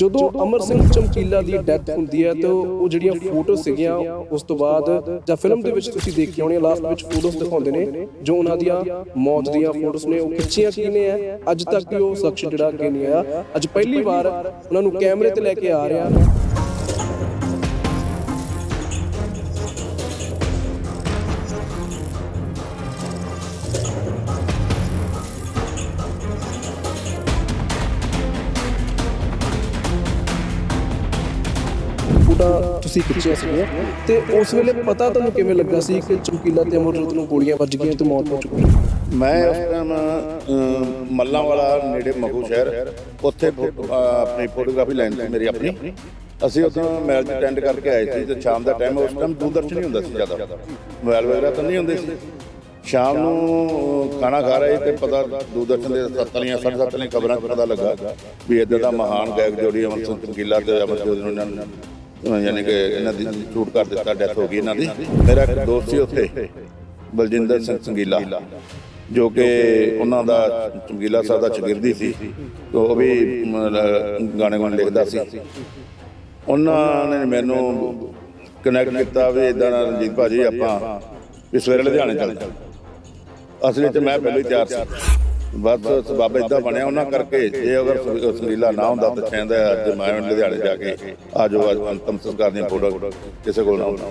ਜਦੋਂ ਅਮਰ ਸਿੰਘ ਚਮਕੀਲਾ ਦੀ ਡੈਥ ਹੁੰਦੀ ਹੈ ਤਾਂ ਉਹ ਜਿਹੜੀਆਂ ਫੋਟੋ ਸੀਗੀਆਂ, ਉਸ ਤੋਂ ਬਾਅਦ ਜਾਂ ਫਿਲਮ ਦੇ ਵਿੱਚ ਤੁਸੀਂ ਦੇਖਿਆ ਹੋਣੀ ਲਾਸਟ ਵਿੱਚ ਫੋਟੋਜ਼ ਦਿਖਾਉਂਦੇ ਨੇ, ਜੋ ਉਹਨਾਂ ਦੀਆਂ ਮੌਤ ਦੀਆਂ ਫੋਟੋਜ਼ ਨੇ, ਉਹ ਖਿੱਚੀਆਂ ਕਿਨੇ ਹੈ? ਅੱਜ ਤੱਕ ਵੀ ਉਹ ਸ਼ਖਸ ਜਿਹੜਾ ਅੱਗੇ ਨਹੀਂ ਆਇਆ। ਅੱਜ ਪਹਿਲੀ ਵਾਰ ਉਹਨਾਂ ਨੂੰ ਕੈਮਰੇ ਤੇ ਲੈ ਕੇ ਆ ਰਿਹਾ ਫੋਟਾ ਤੁਸੀਂ ਤੇ ਉਸ ਵੇਲੇ ਪਤਾ ਤੁਹਾਨੂੰ ਕਿਵੇਂ ਲੱਗਾ ਸੀ ਕਿ ਚਮਕੀਲਾ ਤੇ ਅਮਰਜੋਤ ਨੂੰ ਗੋਲੀਆਂ ਵੱਜ ਗਈਆਂ ਤੇ ਮੌਤ ਹੋ ਚੁੱਕੀ ਮੈਂ ਉਸ ਟਾਈਮ ਮੱਲਾਂ ਵਾਲਾ ਨੇੜੇ ਮਗੂ ਸ਼ਹਿਰ, ਉੱਥੇ ਆਪਣੀ ਫੋਟੋਗ੍ਰਾਫੀ ਲਾਈਨ ਸੀ ਮੇਰੀ ਆਪਣੀ। ਅਸੀਂ ਉਦੋਂ ਮੈਚ ਅਟੈਂਡ ਕਰਕੇ ਆਏ ਸੀ ਤੇ ਸ਼ਾਮ ਦਾ ਟਾਈਮ ਉਸ ਟਾਈਮ ਦੂਰਦਰਸ਼ਨ ਹੀ ਹੁੰਦਾ ਸੀ ਜ਼ਿਆਦਾ। ਮੋਬਾਈਲ ਵਗੈਰਾ ਤਾਂ ਨਹੀਂ ਹੁੰਦੇ ਸੀ। ਸ਼ਾਮ ਨੂੰ ਖਾਣਾ ਖਾ ਰਹੇ ਤੇ ਪਤਾ ਦੂਰਦਰਸ਼ਨ ਦੇ ਸੱਤ ਵਾਲੀਆਂ, ਸਾਢੇ ਸੱਤ ਖਬਰਾਂ 'ਚ ਪਤਾ ਲੱਗਾ ਵੀ ਇੱਦਾਂ ਦਾ ਮਹਾਨ ਗਾਇਕ ਜੋੜੀ ਅਮਰ ਸਿੰਘ ਚਮਕੀਲਾ ਤੇ ਅਮਰਜੋਤ ਨੂੰ ਯਾਨੀ ਕਿ ਇਹਨਾਂ ਦੀ ਸ਼ੂਟ ਕਰ ਦਿੱਤਾ ਡੈਥ ਹੋ ਗਈ ਇਹਨਾਂ ਦੀ। ਮੇਰਾ ਇੱਕ ਦੋਸਤ ਸੀ ਉੱਥੇ, ਬਲਜਿੰਦਰ ਸਿੰਘ ਸੰਗੀਲਾ ਜੋ ਕਿ ਉਹਨਾਂ ਦਾ ਚਮਕੀਲਾ ਸਾਹਿਬ ਦਾ ਸ਼ਾਗਿਰਦੀ ਸੀ ਉਹ ਵੀ ਗਾਣੇ ਗਾਣੇ ਲਿਖਦਾ ਸੀ। ਉਹਨਾਂ ਨੇ ਮੈਨੂੰ ਕਨੈਕਟ ਕੀਤਾ ਵੀ ਇਦਾਂ ਨਾਲ ਰਣਜੀਤ ਭਾਜੀ ਆਪਾਂ ਵੀ ਸਵੇਰੇ ਲੁਧਿਆਣੇ ਚੱਲ ਚੱਲ ਅਸਲੀ ਚ ਮੈਂ ਪਹਿਲਾਂ ਹੀ ਤਿਆਰ ਸੀ। ਬਸ ਸਬਬ ਇਦਾਂ ਬਣਿਆ ਉਹਨਾਂ ਕਰਕੇ। ਜੇ ਅਗਰ ਸੁਨੀਲਾ ਨਾ ਹੁੰਦਾ ਤਾਂ ਸ਼ਾਇਦ ਅੱਜ ਮੈਂ ਲੁਧਿਆਣੇ ਜਾ ਕੇ ਆ ਅੱਜ ਅੰਤਮ ਸੰਸਕਾਰ ਦੀਆਂ ਫੋਟੋ ਕਿਸੇ ਕੋਲ ਨਾ ਹੁੰਦਾ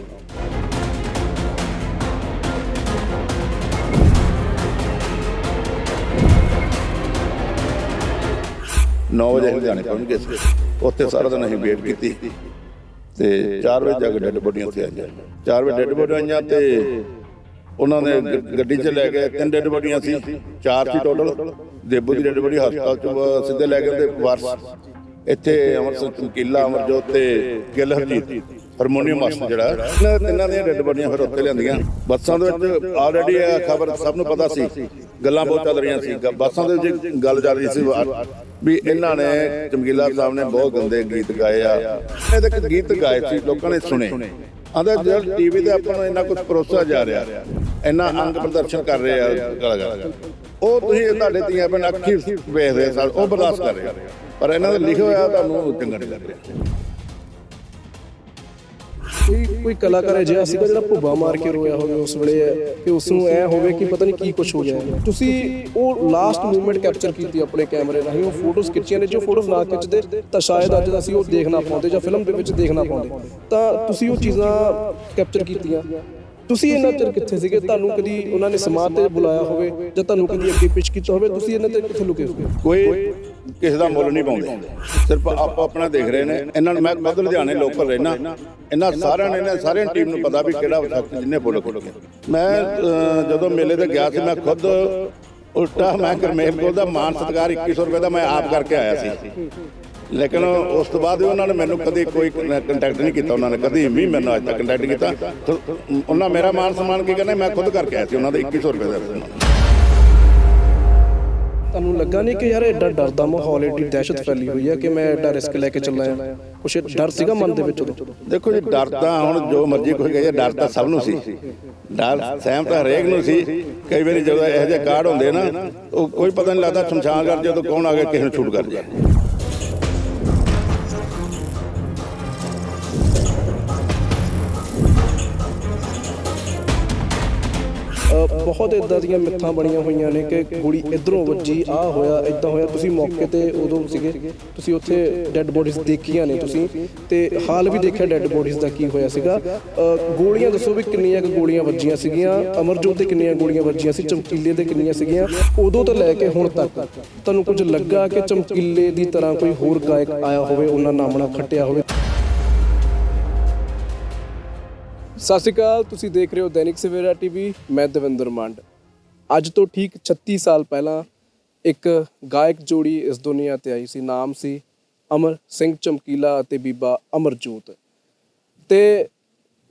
9 ਵਜੇ ਲੁਧਿਆਣੇ ਪਹੁੰਚ ਗਏ ਸੀ। ਉੱਥੇ ਸਾਰਾ ਦਿਨ ਅਸੀਂ ਵੇਟ ਕੀਤੀ। ਤੇ 4 ਵਜੇ ਜਾ ਕੇ ਡੈੱਡ ਬੋਡੀਆਂ ਉੱਥੇ ਆਈਆਂ। 4 ਵਜੇ ਡੈੱਡ ਬੋਡੀਆਂ ਆਈਆਂ ਤੇ ਉਹਨਾਂ ਨੇ ਗੱਡੀ 'ਚ ਲੈ ਕੇ ਤਿੰਨ ਡੈੱਡ ਬੋਡੀਆਂ ਸੀ ਚਾਰ ਸੀ ਟੋਟਲ ਦੇਬੂ ਦੀ ਡੈੱਡ ਬੋਡੀ ਹਸਪਤਾਲ 'ਚ ਸਿੱਧੇ ਲੈ ਗਏ ਤੇ ਵਾਰਸ। ਇੱਥੇ ਅਮਰ ਸਿੰਘ ਚਮਕੀਲਾ ਅਮਰਜੋਤ ਤੇ ਗਿੱਲ ਹਰਜੀਤ ਹਾਰਮੋਨੀਅਮ ਮਾਸਟਰ ਜਿਹੜਾ ਇਹਨਾਂ ਤਿੰਨਾਂ ਦੀਆਂ ਡੈੱਡ ਬੋਡੀਆਂ ਫਿਰ ਉੱਥੇ ਲਿਆਂਦੀਆਂ। ਬੱਸਾਂ ਦੇ ਵਿੱਚ ਆਲਰੇਡੀ ਇਹ ਖਬਰ ਸਭ ਨੂੰ ਪਤਾ ਸੀ। ਗੱਲਾਂ ਬਹੁਤ ਚੱਲ ਰਹੀਆਂ ਸੀ। ਬੱਸਾਂ ਦੇ ਵਿੱਚ ਗੱਲ ਚੱਲ ਰਹੀ ਸੀ ਵੀ ਇਹਨਾਂ ਨੇ ਚਮਕੀਲਾ ਸਾਹਿਬ ਨੇ ਬਹੁਤ ਗੰਦੇ ਗੀਤ ਗਾਏ ਆ। ਇਹ ਤਾਂ ਇੱਕ ਗੀਤ ਗਾਏ ਸੀ ਲੋਕਾਂ ਨੇ ਸੁਣੇ। ਆਂਦਾ ਜਦ ਟੀਵੀ ਤੇ ਆਪਾਂ ਨੂੰ ਇੰਨਾ ਕੁਝ ਪਰੋਸਿਆ ਜਾ ਰਿਹਾ। ਇੰਨਾ ਅੰਗ ਪ੍ਰਦਰਸ਼ਨ ਕਰ ਰਹੇ ਆ ਕਲਾਕਾਰ ਉਹ ਤੁਸੀਂ ਤੁਹਾਡੇ ਧੀਆਂ ਭੈਣਾਂ ਅੱਖੀ ਵੇਖ ਰਹੇ ਉਹ ਬਰਦਾਸ਼ਤ ਕਰ ਰਹੇ ਪਰ ਇਹਨਾਂ ਦਾ ਲਿਖਿਆ ਹੋਇਆ ਤੁਹਾਨੂੰ ਚੰਗਾ ਨਹੀਂ ਲੱਗ ਰਿਹਾ ਕੋਈ ਕੋਈ ਕਲਾਕਾਰ ਅਜਿਹਾ ਸੀਗਾ ਜਿਹੜਾ ਭੁੱਬਾ ਮਾਰ ਕੇ ਰੋਇਆ ਹੋਵੇ ਉਸ ਵੇਲੇ ਕਿ ਉਸ ਨੂੰ ਐ ਹੋਵੇ ਕਿ ਪਤਾ ਨਹੀਂ ਕੀ ਕੁਝ ਹੋ ਗਿਆ। ਤੁਸੀਂ ਉਹ ਲਾਸਟ ਮੂਵਮੈਂਟ ਕੈਪਚਰ ਕੀਤੀ ਆਪਣੇ ਕੈਮਰੇ ਰਾਹੀਂ, ਉਹ ਫੋਟੋਜ਼ ਖਿੱਚੀਆਂ ਨੇ, ਜੋ ਫੋਟੋਜ਼ ਨਾ ਖਿੱਚਦੇ, ਤਾਂ ਸ਼ਾਇਦ ਅੱਜ ਅਸੀਂ ਉਹ ਦੇਖਣਾ ਪਾਉਂਦੇ ਜਾਂ ਫਿਲਮ ਦੇ ਵਿੱਚ ਦੇਖਣਾ ਪਾਉਂਦੇ। ਤਾਂ ਤੁਸੀਂ ਉਹ ਚੀਜ਼ਾਂ ਕੈਪਚਰ ਕੀਤੀਆਂ। ਤੁਸੀਂ ਇਹਨਾਂ ਚਿਰ ਕਿੱਥੇ ਸੀਗੇ? ਤੁਹਾਨੂੰ ਕਦੀ ਉਹਨਾਂ ਨੇ ਸਮਾਧ ਤੇ ਬੁਲਾਇਆ ਹੋਵੇ ਜਾਂ ਤੁਹਾਨੂੰ ਕਦੀ ਅੱਗੇ ਪਿਚ ਕੀਤਾ ਹੋਵੇ? ਤੁਸੀਂ ਇਹਨਾਂ ਤੇ ਕਿੱਥੇ ਲੁਕੇ ਹੋਏ ਕੋਈ ਕਿਸੇ ਦਾ ਮੁੱਲ ਨਹੀਂ ਪਾਉਂਦੇ। ਸਿਰਫ ਆਪੋ ਆਪਣਾ ਦੇਖ ਰਹੇ ਨੇ। ਇਹਨਾਂ ਨੂੰ ਮੈਂ ਖੁਦ ਲੁਧਿਆਣੇ ਲੋਕਲ ਰਹਿਣਾ ਇਹਨਾਂ ਸਾਰਿਆਂ ਨੇ ਇਹਨਾਂ ਸਾਰਿਆਂ ਟੀਮ ਨੂੰ ਪਤਾ ਵੀ ਕਿਹੜਾ ਸ਼ਖਸ ਜਿੰਨੇ ਫੋਟੋ ਖਿੱਚ ਮੈਂ ਜਦੋਂ ਮੇਲੇ ਤੇ ਗਿਆ ਸੀ ਮੈਂ ਖੁਦ ਉਲਟਾ ਮੈਂ ਗਰਮੇਲ ਕੋਲ ਦਾ ਮਾਨ ਸਤਿਕਾਰ 2100 ਰੁਪਏ ਦਾ ਮੈਂ ਆਪ ਕਰਕੇ ਆਇਆ ਸੀ। ਲੇਕਿਨ ਉਸ ਤੋਂ ਬਾਅਦ ਵੀ ਉਹਨਾਂ ਨੇ ਮੈਨੂੰ ਕਦੀ ਕੋਈ ਕੰਟੈਕਟ ਨਹੀਂ ਕੀਤਾ ਉਹਨਾਂ ਨੇ ਕਦੀ ਵੀ ਮੈਨੂੰ ਅੱਜ ਤੱਕ ਕੰਟੈਕਟ ਕੀਤਾ। ਉਹਨਾਂ ਮੇਰਾ ਮਾਨ ਸਨਮਾਨ ਕੀ ਕਰਨਾ ਮੈਂ ਖੁਦ ਕਰਕੇ ਆਇਆ ਸੀ ਉਹਨਾਂ ਦਾ 2100 ਰੁਪਏ ਦਾ ਤੁਹਾਨੂੰ ਲੱਗਾ ਨਹੀਂ ਕਿ ਯਾਰ ਐਡਾ ਡਰ ਦਾ ਮਾਹੌਲ ਐਡੀ ਦਹਿਸ਼ਤ ਫੈਲੀ ਹੋਈ ਹੈ ਕਿ ਮੈਂ ਐਡਾ ਰਿਸਕ ਲੈ ਕੇ ਚੱਲਾ ਕੁਛ ਡਰ ਸੀਗਾ ਮਨ ਦੇ ਵਿੱਚ ਉਦੋਂ? ਦੇਖੋ ਜੀ ਡਰ ਤਾਂ ਹੁਣ ਜੋ ਮਰਜ਼ੀ ਕੋਈ ਕਹੇ ਡਰ ਤਾਂ ਸਭ ਨੂੰ ਸੀ। ਡਰ ਸਹਿਮ ਤਾਂ ਹਰੇਕ ਨੂੰ ਸੀ। ਕਈ ਵਾਰੀ ਜਦੋਂ ਇਹੋ ਜਿਹੇ ਕਾਰਡ ਹੁੰਦੇ ਨਾ ਉਹ ਕੋਈ ਪਤਾ ਨਹੀਂ ਲੱਗਦਾ ਸ਼ਮਸ਼ਾਨ ਘਾਟ ਜਦੋਂ ਕੌਣ ਆ ਕੇ ਕਿਸੇ ਨੂੰ ਛੂਟ ਕਰ ਜਾਏ। ਬਹੁਤ ਇਦਾਂ ਦੀਆਂ ਮਿੱਥਾਂ ਬਣੀਆਂ ਹੋਈਆਂ ਨੇ ਕਿ ਗੋਲੀ ਇਧਰੋਂ ਵੱਜੀ ਆ ਹੋਇਆ ਇਦਾਂ ਹੋਇਆ। ਤੁਸੀਂ ਮੌਕੇ ਤੇ ਉਦੋਂ ਸੀਗੇ, ਤੁਸੀਂ ਉੱਥੇ ਡੈੱਡ ਬੋਡੀਜ਼ ਦੇਖੀਆਂ ਨੇ ਤੁਸੀਂ ਤੇ ਹਾਲ ਵੀ ਦੇਖਿਆ ਡੈੱਡ ਬੋਡੀਜ਼ ਦਾ ਕੀ ਹੋਇਆ ਸੀਗਾ। ਗੋਲੀਆਂ ਦੱਸੋ ਵੀ ਕਿੰਨੀਆਂ ਕੁ ਗੋਲੀਆਂ ਵੱਜੀਆਂ ਸੀਗੀਆਂ, ਅਮਰਜੋਤ ਤੇ ਕਿੰਨੀਆਂ ਗੋਲੀਆਂ ਵੱਜੀਆਂ ਸੀ, ਚਮਕੀਲੇ ਤੇ ਕਿੰਨੀਆਂ ਸੀਗੀਆਂ, ਉਦੋਂ ਤੋਂ ਲੈ ਕੇ ਹੁਣ ਤੱਕ ਤੁਹਾਨੂੰ ਕੁਝ ਲੱਗਾ ਕਿ ਚਮਕੀਲੇ ਦੀ ਤਰ੍ਹਾਂ ਕੋਈ ਹੋਰ ਗਾਇਕ ਆਇਆ ਹੋਵੇ, ਉਹਨਾਂ ਨਾਮਣਾ ਖੱਟਿਆ ਹੋਵੇ? ਸਤਿ ਸ਼੍ਰੀ ਅਕਾਲ, ਤੁਸੀਂ ਦੇਖ ਰਹੇ ਹੋ ਦੈਨਿਕ ਸਵੇਰਾ ਟੀਵੀ, ਮੈਂ ਦਵਿੰਦਰ ਮੰਡ। ਅੱਜ ਤੋਂ ਠੀਕ 36 ਸਾਲ ਪਹਿਲਾਂ ਇੱਕ ਗਾਇਕ ਜੋੜੀ ਇਸ ਦੁਨੀਆ ਤੇ ਆਈ ਸੀ, ਨਾਮ ਸੀ ਅਮਰ ਸਿੰਘ ਚਮਕੀਲਾ ਅਤੇ ਬੀਬਾ ਅਮਰਜੋਤ। ਤੇ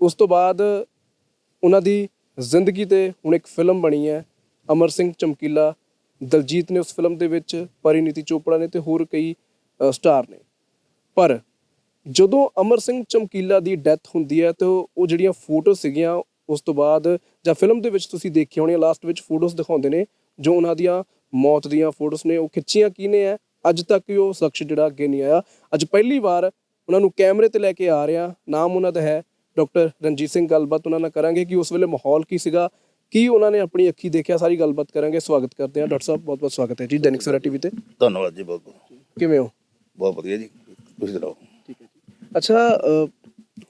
ਉਸ ਤੋਂ ਬਾਅਦ ਉਹਨਾਂ ਦੀ ਜ਼ਿੰਦਗੀ ਤੇ ਹੁਣ ਇੱਕ ਫਿਲਮ ਬਣੀ ਹੈ, ਅਮਰ ਸਿੰਘ ਚਮਕੀਲਾ। ਦਲਜੀਤ ਨੇ ਉਸ ਫਿਲਮ ਦੇ ਵਿੱਚ ਪਰਿਨੀਤੀ ਚੋਪੜਾ ਨੇ ਤੇ ਹੋਰ ਕਈ ਸਟਾਰ ਨੇ। ਪਰ ਜਦੋਂ ਅਮਰ ਸਿੰਘ ਚਮਕੀਲਾ ਦੀ ਡੈਥ ਹੁੰਦੀ ਹੈ ਤਾਂ ਉਹ ਜਿਹੜੀਆਂ ਫੋਟੋ ਸੀਗੀਆਂ ਉਸ ਤੋਂ ਬਾਅਦ ਜਾਂ ਫਿਲਮ ਦੇ ਵਿੱਚ ਤੁਸੀਂ ਦੇਖੀਆਂ ਹੋਣੀਆਂ ਲਾਸਟ ਵਿੱਚ ਫੋਟੋਜ਼ ਦਿਖਾਉਂਦੇ ਨੇ ਜੋ ਉਹਨਾਂ ਦੀਆਂ ਮੌਤ ਦੀਆਂ ਫੋਟੋਜ਼ ਨੇ ਉਹ ਖਿੱਚੀਆਂ ਕਿਹਨੇ ਹੈ ਅੱਜ ਤੱਕ ਉਹ ਸ਼ਖਸ ਜਿਹੜਾ ਅੱਗੇ ਨਹੀਂ ਆਇਆ। ਅੱਜ ਪਹਿਲੀ ਵਾਰ ਉਹਨਾਂ ਨੂੰ ਕੈਮਰੇ ਤੇ ਲੈ ਕੇ ਆ ਰਿਹਾ ਨਾਮ ਉਹਨਾਂ ਦਾ ਹੈ ਡਾਕਟਰ ਰਣਜੀਤ ਸਿੰਘ ਗੱਲਬਾਤ ਉਹਨਾਂ ਨਾਲ ਕਰਾਂਗੇ ਕਿ ਉਸ ਵੇਲੇ ਮਾਹੌਲ ਕੀ ਸੀਗਾ ਕੀ ਉਹਨਾਂ ਨੇ ਆਪਣੀ ਅੱਖੀ ਦੇਖਿਆ ਸਾਰੀ ਗੱਲਬਾਤ ਕਰਾਂਗੇ ਸਵਾਗਤ ਕਰਦੇ ਹਾਂ। ਡਾਕਟਰ ਸਾਹਿਬ ਬਹੁਤ ਬਹੁਤ ਸਵਾਗਤ ਹੈ ਜੀ ਦੈਨਿਕ ਸਵੇਰਾ ਟੀਵੀ ਤੇ। ਧੰਨਵਾਦ ਜੀ ਬਹੁਤ ਬਹੁਤ ਕਿਵੇਂ ਹੋ? ਬਹੁਤ ਵਧੀਆ ਜੀ ਤੁਸੀਂ ਸੁਣਾਓ? ਅੱਛਾ ਅ,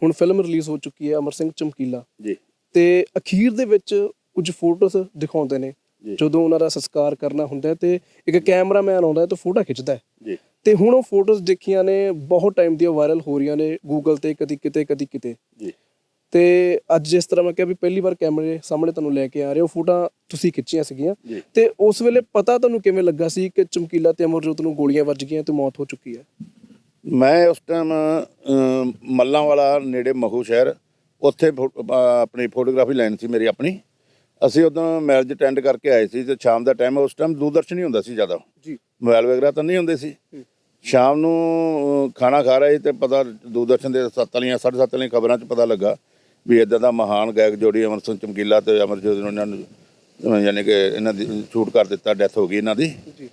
ਹੁਣ ਫਿਲਮ ਰਿਲੀਜ਼ ਹੋ ਚੁੱਕੀ ਹੈ ਅਮਰ ਸਿੰਘ ਚਮਕੀਲਾ। ਜੀ। ਤੇ ਅਖੀਰ ਦੇ ਵਿੱਚ ਕੁਝ ਫੋਟੋਸ ਦਿਖਾਉਂਦੇ ਨੇ। ਜੀ। ਜਦੋਂ ਉਹਨਾਂ ਦਾ ਸੰਸਕਾਰ ਕਰਨਾ ਹੁੰਦਾ ਹੈ ਤੇ ਇੱਕ ਕੈਮਰਾਮੈਨ ਆਉਂਦਾ ਹੈ ਤੇ ਫੋਟੋ ਖਿੱਚਦਾ ਹੈ। ਜੀ। ਤੇ ਹੁਣ ਉਹ ਫੋਟੋਸ ਦੇਖੀਆਂ ਨੇ ਬਹੁਤ ਟਾਈਮ ਦੀਆਂ ਵਾਇਰਲ ਹੋ ਰਹੀਆਂ ਨੇ ਗੂਗਲ ਤੇ ਕਦੀ ਕਿਤੇ ਕਦੀ ਕਿਤੇ। ਜੀ। ਤੇ ਅੱਜ ਜਿਸ ਤਰ੍ਹਾਂ ਮੈਂ ਕਿਹਾ ਵੀ ਪਹਿਲੀ ਵਾਰ ਕੈਮਰੇ ਸਾਹਮਣੇ ਤੁਹਾਨੂੰ ਲੈ ਕੇ ਆ ਰਹੇ ਹੋ ਫੋਟੋਆਂ ਤੁਸੀਂ ਖਿੱਚੀਆਂ ਸੀਗੀਆਂ। ਜੀ। ਤੇ ਉਸ ਵੇਲੇ ਪਤਾ ਤੁਹਾਨੂੰ ਕਿਵੇਂ ਲੱਗਾ ਸੀ ਕਿ ਚਮਕੀਲਾ ਤੇ ਅਮਰਜੋਤ ਨੂੰ ਗੋਲੀਆਂ ਵੱਜ ਗਈਆਂ ਤੇ ਮੌਤ ਹੋ ਚੁੱਕੀ ਹੈ? ਮੈਂ ਉਸ ਟਾਈਮ ਮੱਲਾਂ ਵਾਲਾ ਨੇੜੇ ਮਹੂ ਸ਼ਹਿਰ ਉੱਥੇ ਆਪਣੀ ਫੋਟੋਗ੍ਰਾਫੀ ਲਾਈਨ ਸੀ ਮੇਰੀ ਆਪਣੀ। ਅਸੀਂ ਉਦੋਂ ਮੈਰਿਜ ਅਟੈਂਡ ਕਰਕੇ ਆਏ ਸੀ ਤੇ ਸ਼ਾਮ ਦਾ ਟਾਈਮ ਉਸ ਟਾਈਮ ਦੂਰਦਰਸ਼ਨ ਹੀ ਹੁੰਦਾ ਸੀ ਜ਼ਿਆਦਾ। ਜੀ। ਮੋਬਾਈਲ ਵਗੈਰਾ ਤਾਂ ਨਹੀਂ ਹੁੰਦੇ ਸੀ। ਸ਼ਾਮ ਨੂੰ ਖਾਣਾ ਖਾ ਰਹੇ ਤੇ ਪਤਾ ਦੂਰਦਰਸ਼ਨ ਦੇ ਸੱਤ ਵਾਲੀਆਂ ਸਾਢੇ ਸੱਤ ਵਾਲੀਆਂ ਖਬਰਾਂ 'ਚ ਪਤਾ ਲੱਗਾ ਵੀ ਇਦਾਂ ਦਾ ਮਹਾਨ ਗਾਇਕ ਜੋੜੀ ਅਮਰ ਸਿੰਘ ਚਮਕੀਲਾ ਤੇ ਅਮਰਜੋਤ ਨੂੰ ਇਹਨਾਂ ਨੂੰ ਯਾਨੀ ਕਿ ਇਹਨਾਂ ਦੀ ਸ਼ੂਟ ਕਰ ਦਿੱਤਾ ਡੈਥ ਹੋ ਗਈ ਇਹਨਾਂ ਦੀ। ਜੀ।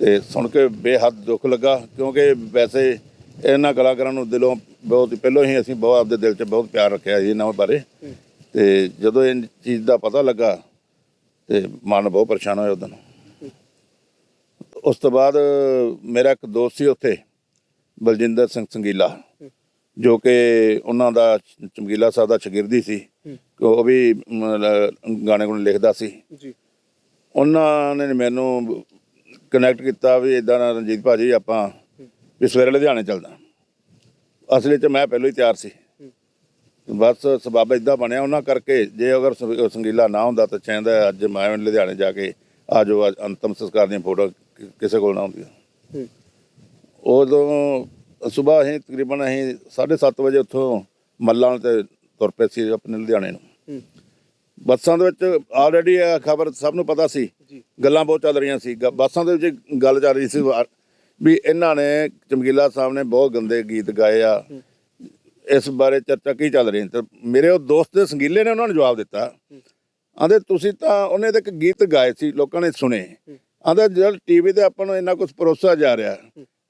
ਤੇ ਸੁਣ ਕੇ ਬੇਹੱਦ ਦੁੱਖ ਲੱਗਾ ਕਿਉਂਕਿ ਵੈਸੇ ਇਹਨਾਂ ਕਲਾਕਾਰਾਂ ਨੂੰ ਦਿਲੋਂ ਬਹੁਤ ਪਹਿਲਾਂ ਹੀ ਅਸੀਂ ਬਹੁਤ ਆਪਦੇ ਦਿਲ 'ਚ ਬਹੁਤ ਪਿਆਰ ਰੱਖਿਆ ਜੀ ਇਹਨਾਂ ਬਾਰੇ। ਤੇ ਜਦੋਂ ਇਹ ਚੀਜ਼ ਦਾ ਪਤਾ ਲੱਗਾ ਤੇ ਮਨ ਬਹੁਤ ਪਰੇਸ਼ਾਨ ਹੋਇਆ ਉਦੋਂ। ਉਸ ਤੋਂ ਬਾਅਦ ਮੇਰਾ ਇੱਕ ਦੋਸਤ ਸੀ ਉੱਥੇ ਬਲਜਿੰਦਰ ਸਿੰਘ ਸੰਗੀਲਾ ਜੋ ਕਿ ਉਹਨਾਂ ਦਾ ਚਮਕੀਲਾ ਸਾਹਿਬ ਦਾ ਸ਼ਾਗਿਰਦੀ ਸੀ ਉਹ ਵੀ ਗਾਣੇ ਗੁਣੇ ਲਿਖਦਾ ਸੀ। ਜੀ। ਉਹਨਾਂ ਨੇ ਮੈਨੂੰ ਕਨੈਕਟ ਕੀਤਾ ਵੀ ਇਦਾਂ ਨਾ ਰਣਜੀਤ ਭਾਜੀ ਆਪਾਂ ਵੀ ਸਵੇਰੇ ਲੁਧਿਆਣੇ ਚੱਲਦਾ। ਅਸਲੀ 'ਚ ਮੈਂ ਪਹਿਲਾਂ ਹੀ ਤਿਆਰ ਸੀ। ਬਸ ਸਬਬ ਇਦਾਂ ਬਣਿਆ ਉਹਨਾਂ ਕਰਕੇ ਜੇ ਅਗਰ ਸੰਗੀਲਾ ਨਾ ਹੁੰਦਾ ਤਾਂ ਚਾਹੁੰਦਾ ਅੱਜ ਮੈਂ ਲੁਧਿਆਣੇ ਜਾ ਕੇ ਆ ਜੋ ਅੱਜ ਅੰਤਮ ਸੰਸਕਾਰ ਦੀਆਂ ਫੋਟੋ ਕਿਸੇ ਕੋਲ ਨਾ ਹੁੰਦੀਆਂ। ਉਦੋਂ ਸਵੇਰ ਅਸੀਂ ਤਕਰੀਬਨ ਅਸੀਂ 7:30 ਵਜੇ ਉੱਥੋਂ ਮੱਲਾਂ ਤੇ ਤੁਰ ਪਏ ਸੀ ਆਪਣੇ ਲੁਧਿਆਣੇ ਨੂੰ। ਬੱਸਾਂ ਦੇ ਵਿੱਚ ਆਲਰੇਡੀ ਖਬਰ ਸਭ ਨੂੰ ਪਤਾ ਸੀ ਗੱਲਾਂ ਬਹੁਤ ਚੱਲ ਰਹੀਆਂ ਸੀ। ਗ- ਬੱਸਾਂ ਦੇ ਵਿੱਚ ਗੱਲ ਚੱਲ ਰਹੀ ਸੀ। ਵਾਰ- ਵੀ ਇਹਨਾਂ ਨੇ ਚਮਕੀਲਾ ਸਾਹਿਬ ਨੇ ਬਹੁਤ ਗੰਦੇ ਗੀਤ ਗਾਏ ਆ। ਇਸ ਬਾਰੇ ਚਰਚਾ ਕੀ ਚੱਲ ਰਹੀ? ਤੇ ਮੇਰੇ ਉਹ ਦੋਸਤ ਦੇ ਸੰਗੀਲੇ ਨੇ ਉਹਨਾਂ ਨੂੰ ਜਵਾਬ ਦਿੱਤਾ। ਆਂਦੇ ਤੁਸੀਂ ਤਾਂ ਉਹਨੇ ਤੇ ਇੱਕ ਗੀਤ ਗਾਏ ਸੀ ਲੋਕਾਂ ਨੇ ਸੁਣੇ। ਆਂਦੇ ਜਦ ਟੀਵੀ ਤੇ ਆਪਾਂ ਨੂੰ ਇੰਨਾ ਕੁਝ ਪਰੋਸਿਆ ਜਾ ਰਿਹਾ